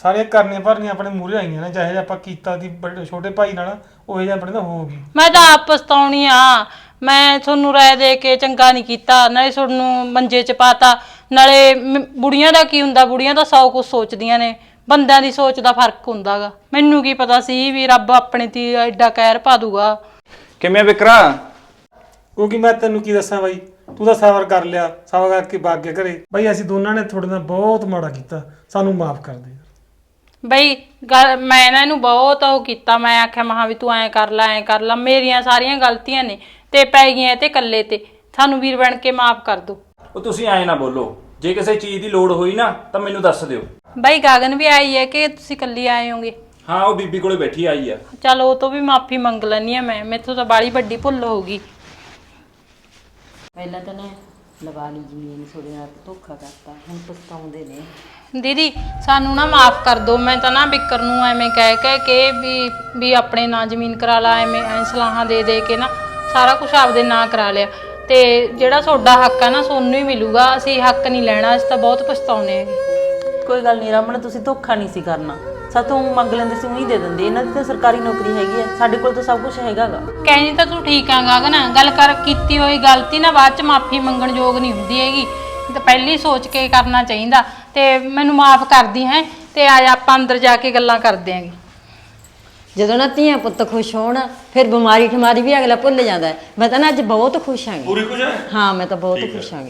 ਸਾਰੀਆਂ ਕਰਨੀਆਂ ਭਰਨੀਆਂ ਆਪਣੇ ਮੂਹਰੇ ਆਈਆਂ ਨੇ ਚਾਹੇ ਆਪਾਂ ਕੀਤਾ ਦੀ ਬੜੇ ਛੋਟੇ ਭਾਈ ਨਾਲ ਉਹ ਜਿਹਾ ਆਪਣੇ ਨਾਲ ਹੋਊਗੀ
ਮੈਂ ਤਾਂ ਆਪ ਪਛਤਾਉਣੀ ਆ। ਮੈਂ ਤੁਹਾਨੂੰ ਰਾਏ ਦੇ ਕੇ ਚੰਗਾ ਨਹੀਂ ਕੀਤਾ। ਨਾਲੇ ਤੁਹਾਨੂੰ ਮੰਜੇ 'ਚ ਪਾਤਾ। ਨਾਲੇ ਮ- ਬੁੜੀਆਂ ਦਾ ਕੀ ਹੁੰਦਾ? ਬੁੜੀਆਂ ਤਾਂ ਸੌ ਕੁਝ ਸੋਚਦੀਆਂ ਨੇ। ਬੰਦਿਆਂ ਦੀ ਸੋਚ ਦਾ ਫ਼ਰਕ ਹੁੰਦਾਗਾ। ਮੈਨੂੰ ਕੀ ਪਤਾ ਸੀ ਵੀ ਰੱਬ ਆਪਣੇ ਤੇ ਐਡਾ ਕਹਿਰ ਪਾ ਦੂਗਾ।
ਕਿਵੇਂ ਵਿਕਰਾ?
ਕਿਉਂਕਿ ਮੈਂ ਤੈਨੂੰ ਕੀ ਦੱਸਾਂ ਬਾਈ? ਤੂੰ ਤਾਂ ਸਬਰ ਕਰ ਲਿਆ ਸਬਰ ਕਰਕੇ ਭਾਗ ਗਿਆ ਘਰੇ। ਬਾਈ ਅਸੀਂ ਦੋਨਾਂ ਨੇ ਤੁਹਾਡੇ ਨਾਲ ਬਹੁਤ ਮਾੜਾ ਕੀਤਾ ਸਾਨੂੰ ਮਾਫ ਕਰ ਦੇ।
ਬਈ ਗੱਲ- ਮੈਂ ਨਾ ਇਹਨੂੰ ਬਹੁਤ ਉਹ ਕੀਤਾ ਮੈਂ ਆਖਿਆ ਮਹਾ ਵੀ ਤੂੰ ਐਂ ਕਰ ਲੈ ਐਂ ਕਰ ਲੈ ਮੇਰੀਆਂ ਸਾਰੀਆਂ ਗਲਤੀਆਂ ਨੇ ਤੇ ਪੈ ਗਈਆਂ ਇਹ ਤੇ ਇਕੱਲੇ ਤੇ। ਸਾਨੂੰ ਵੀਰ ਬਣ ਕੇ ਮਾਫ ਕਰ ਦਿਓ
ਉਹ ਤੁਸੀਂ ਐਂ ਨਾ ਬੋਲੋ ਜੇ ਕਿਸੇ ਚੀਜ਼ ਦੀ ਲੋੜ ਹੋਈ ਨਾ ਤਾਂ ਮੈਨੂੰ ਦੱਸ ਦਿਓ।
ਬਈ ਗਾਗਨ ਵੀ ਆਈ ਹੈ ਕਿ ਤੁਸੀਂ ਇਕੱਲੀ ਆਏ ਹੋਗੇ?
ਹਾਂ ਉਹ ਬੀਬੀ ਕੋਲੇ ਬੈਠੀ ਆਈ ਆ।
ਚਲ ਉਹ ਤੋਂ ਵੀ ਮਾਫੀ ਮੰਗ ਲੈਣੀ ਆ ਮੈਂ ਮੇਥੋਂ ਤਾਂ ਬਾਲੀ ਵੱਡੀ ਭੁੱਲ ਹੋ ਗਈ
ਪਹਿਲਾਂ ਤਾਂ ਨਾ ਲਵਾ ਲਈ ਜ਼ਮੀਨ ਤੁਹਾਡੇ ਨਾਲ ਧੋਖਾ ਕਰਤਾ। ਹੁਣ ਪਛਤਾਉਂਦੇ ਨੇ।
ਦੀਦੀ ਸਾਨੂੰ ਨਾ ਮਾਫ ਕਰ ਦਿਓ। ਮੈਂ ਤਾਂ ਨਾ ਬਿੱਕਰ ਨੂੰ ਐਵੇਂ ਕਹਿ ਕਹਿ ਕੇ ਵੀ ਵੀ ਆਪਣੇ ਨਾਂ ਜ਼ਮੀਨ ਕਰਾ ਲਾ ਐਵੇਂ ਐਂ ਸਲਾਹਾਂ ਦੇ ਦੇ ਕੇ ਨਾ ਸਾਰਾ ਕੁਝ ਆਪਦੇ ਨਾਂ ਕਰਾ ਲਿਆ। ਤੇ ਜਿਹੜਾ ਤੁਹਾਡਾ ਹੱਕ ਆ ਨਾ ਸੋਨੂੰ ਹੀ ਮਿਲੂਗਾ। ਅਸੀਂ ਹੱਕ ਨਹੀਂ ਲੈਣਾ ਅਸੀਂ ਤਾਂ ਬਹੁਤ ਪਛਤਾਉਨੇ ਹੈਗੇ।
ਕੋਈ ਗੱਲ ਨਹੀਂ ਰਮਨ ਤੁਸੀਂ ਧੋਖਾ ਨਹੀਂ ਸੀ ਕਰਨਾ। ਸਾਥੋਂ ਮੰਗ ਲੈਂਦੇ ਸੀ ਉਹੀ ਦੇ ਦਿੰਦੇ। ਇਹਨਾਂ ਦੀ ਤਾਂ ਸਰਕਾਰੀ ਨੌਕਰੀ ਹੈਗੀ ਹੈ। ਸਾਡੇ ਕੋਲ ਤਾਂ ਸਭ ਕੁਝ ਹੈਗਾਗਾ।
ਕਹਿੰਦੀ ਤਾਂ ਤੂੰ ਠੀਕ ਆ ਗਗਨ। ਗੱਲ ਕਰ ਕੀਤੀ ਹੋਈ ਗਲਤੀ ਨਾ ਬਾਅਦ ਚ ਮਾਫੀ ਮੰਗਣ ਯੋਗ ਨਹੀਂ ਹੁੰਦੀ ਹੈਗੀ। ਤਾਂ ਪਹਿਲੀ ਸੋਚ ਕੇ ਕਰਨਾ ਚਾਹੀਦਾ। ਤੇ ਮੈਨੂੰ ਮਾਫ ਕਰਦੀ ਹੈ ਤੇ ਆ ਜਾ ਆਪਾਂ ਅੰਦਰ ਜਾ ਕੇ ਗੱਲਾਂ ਕਰਦੇ ਆਂਗੇ
ਜਦੋਂ ਨਾ ਧੀਆਂ ਪੁੱਤ ਖੁਸ਼ ਹੋਣ ਫਿਰ ਬਿਮਾਰੀ ਠਮਾਰੀ ਵੀ ਅਗਲਾ ਭੁੱਲ ਜਾਂਦਾ ਹੈ। ਮੈਂ ਤਾਂ ਨਾ ਅੱਜ ਬਹੁਤ ਖੁਸ਼ ਹਾਂ
ਪੂਰੀ ਖੁਸ਼ ਹੈ?
ਹਾਂ ਮੈਂ ਤਾਂ ਬਹੁਤ ਖੁਸ਼ ਹਾਂ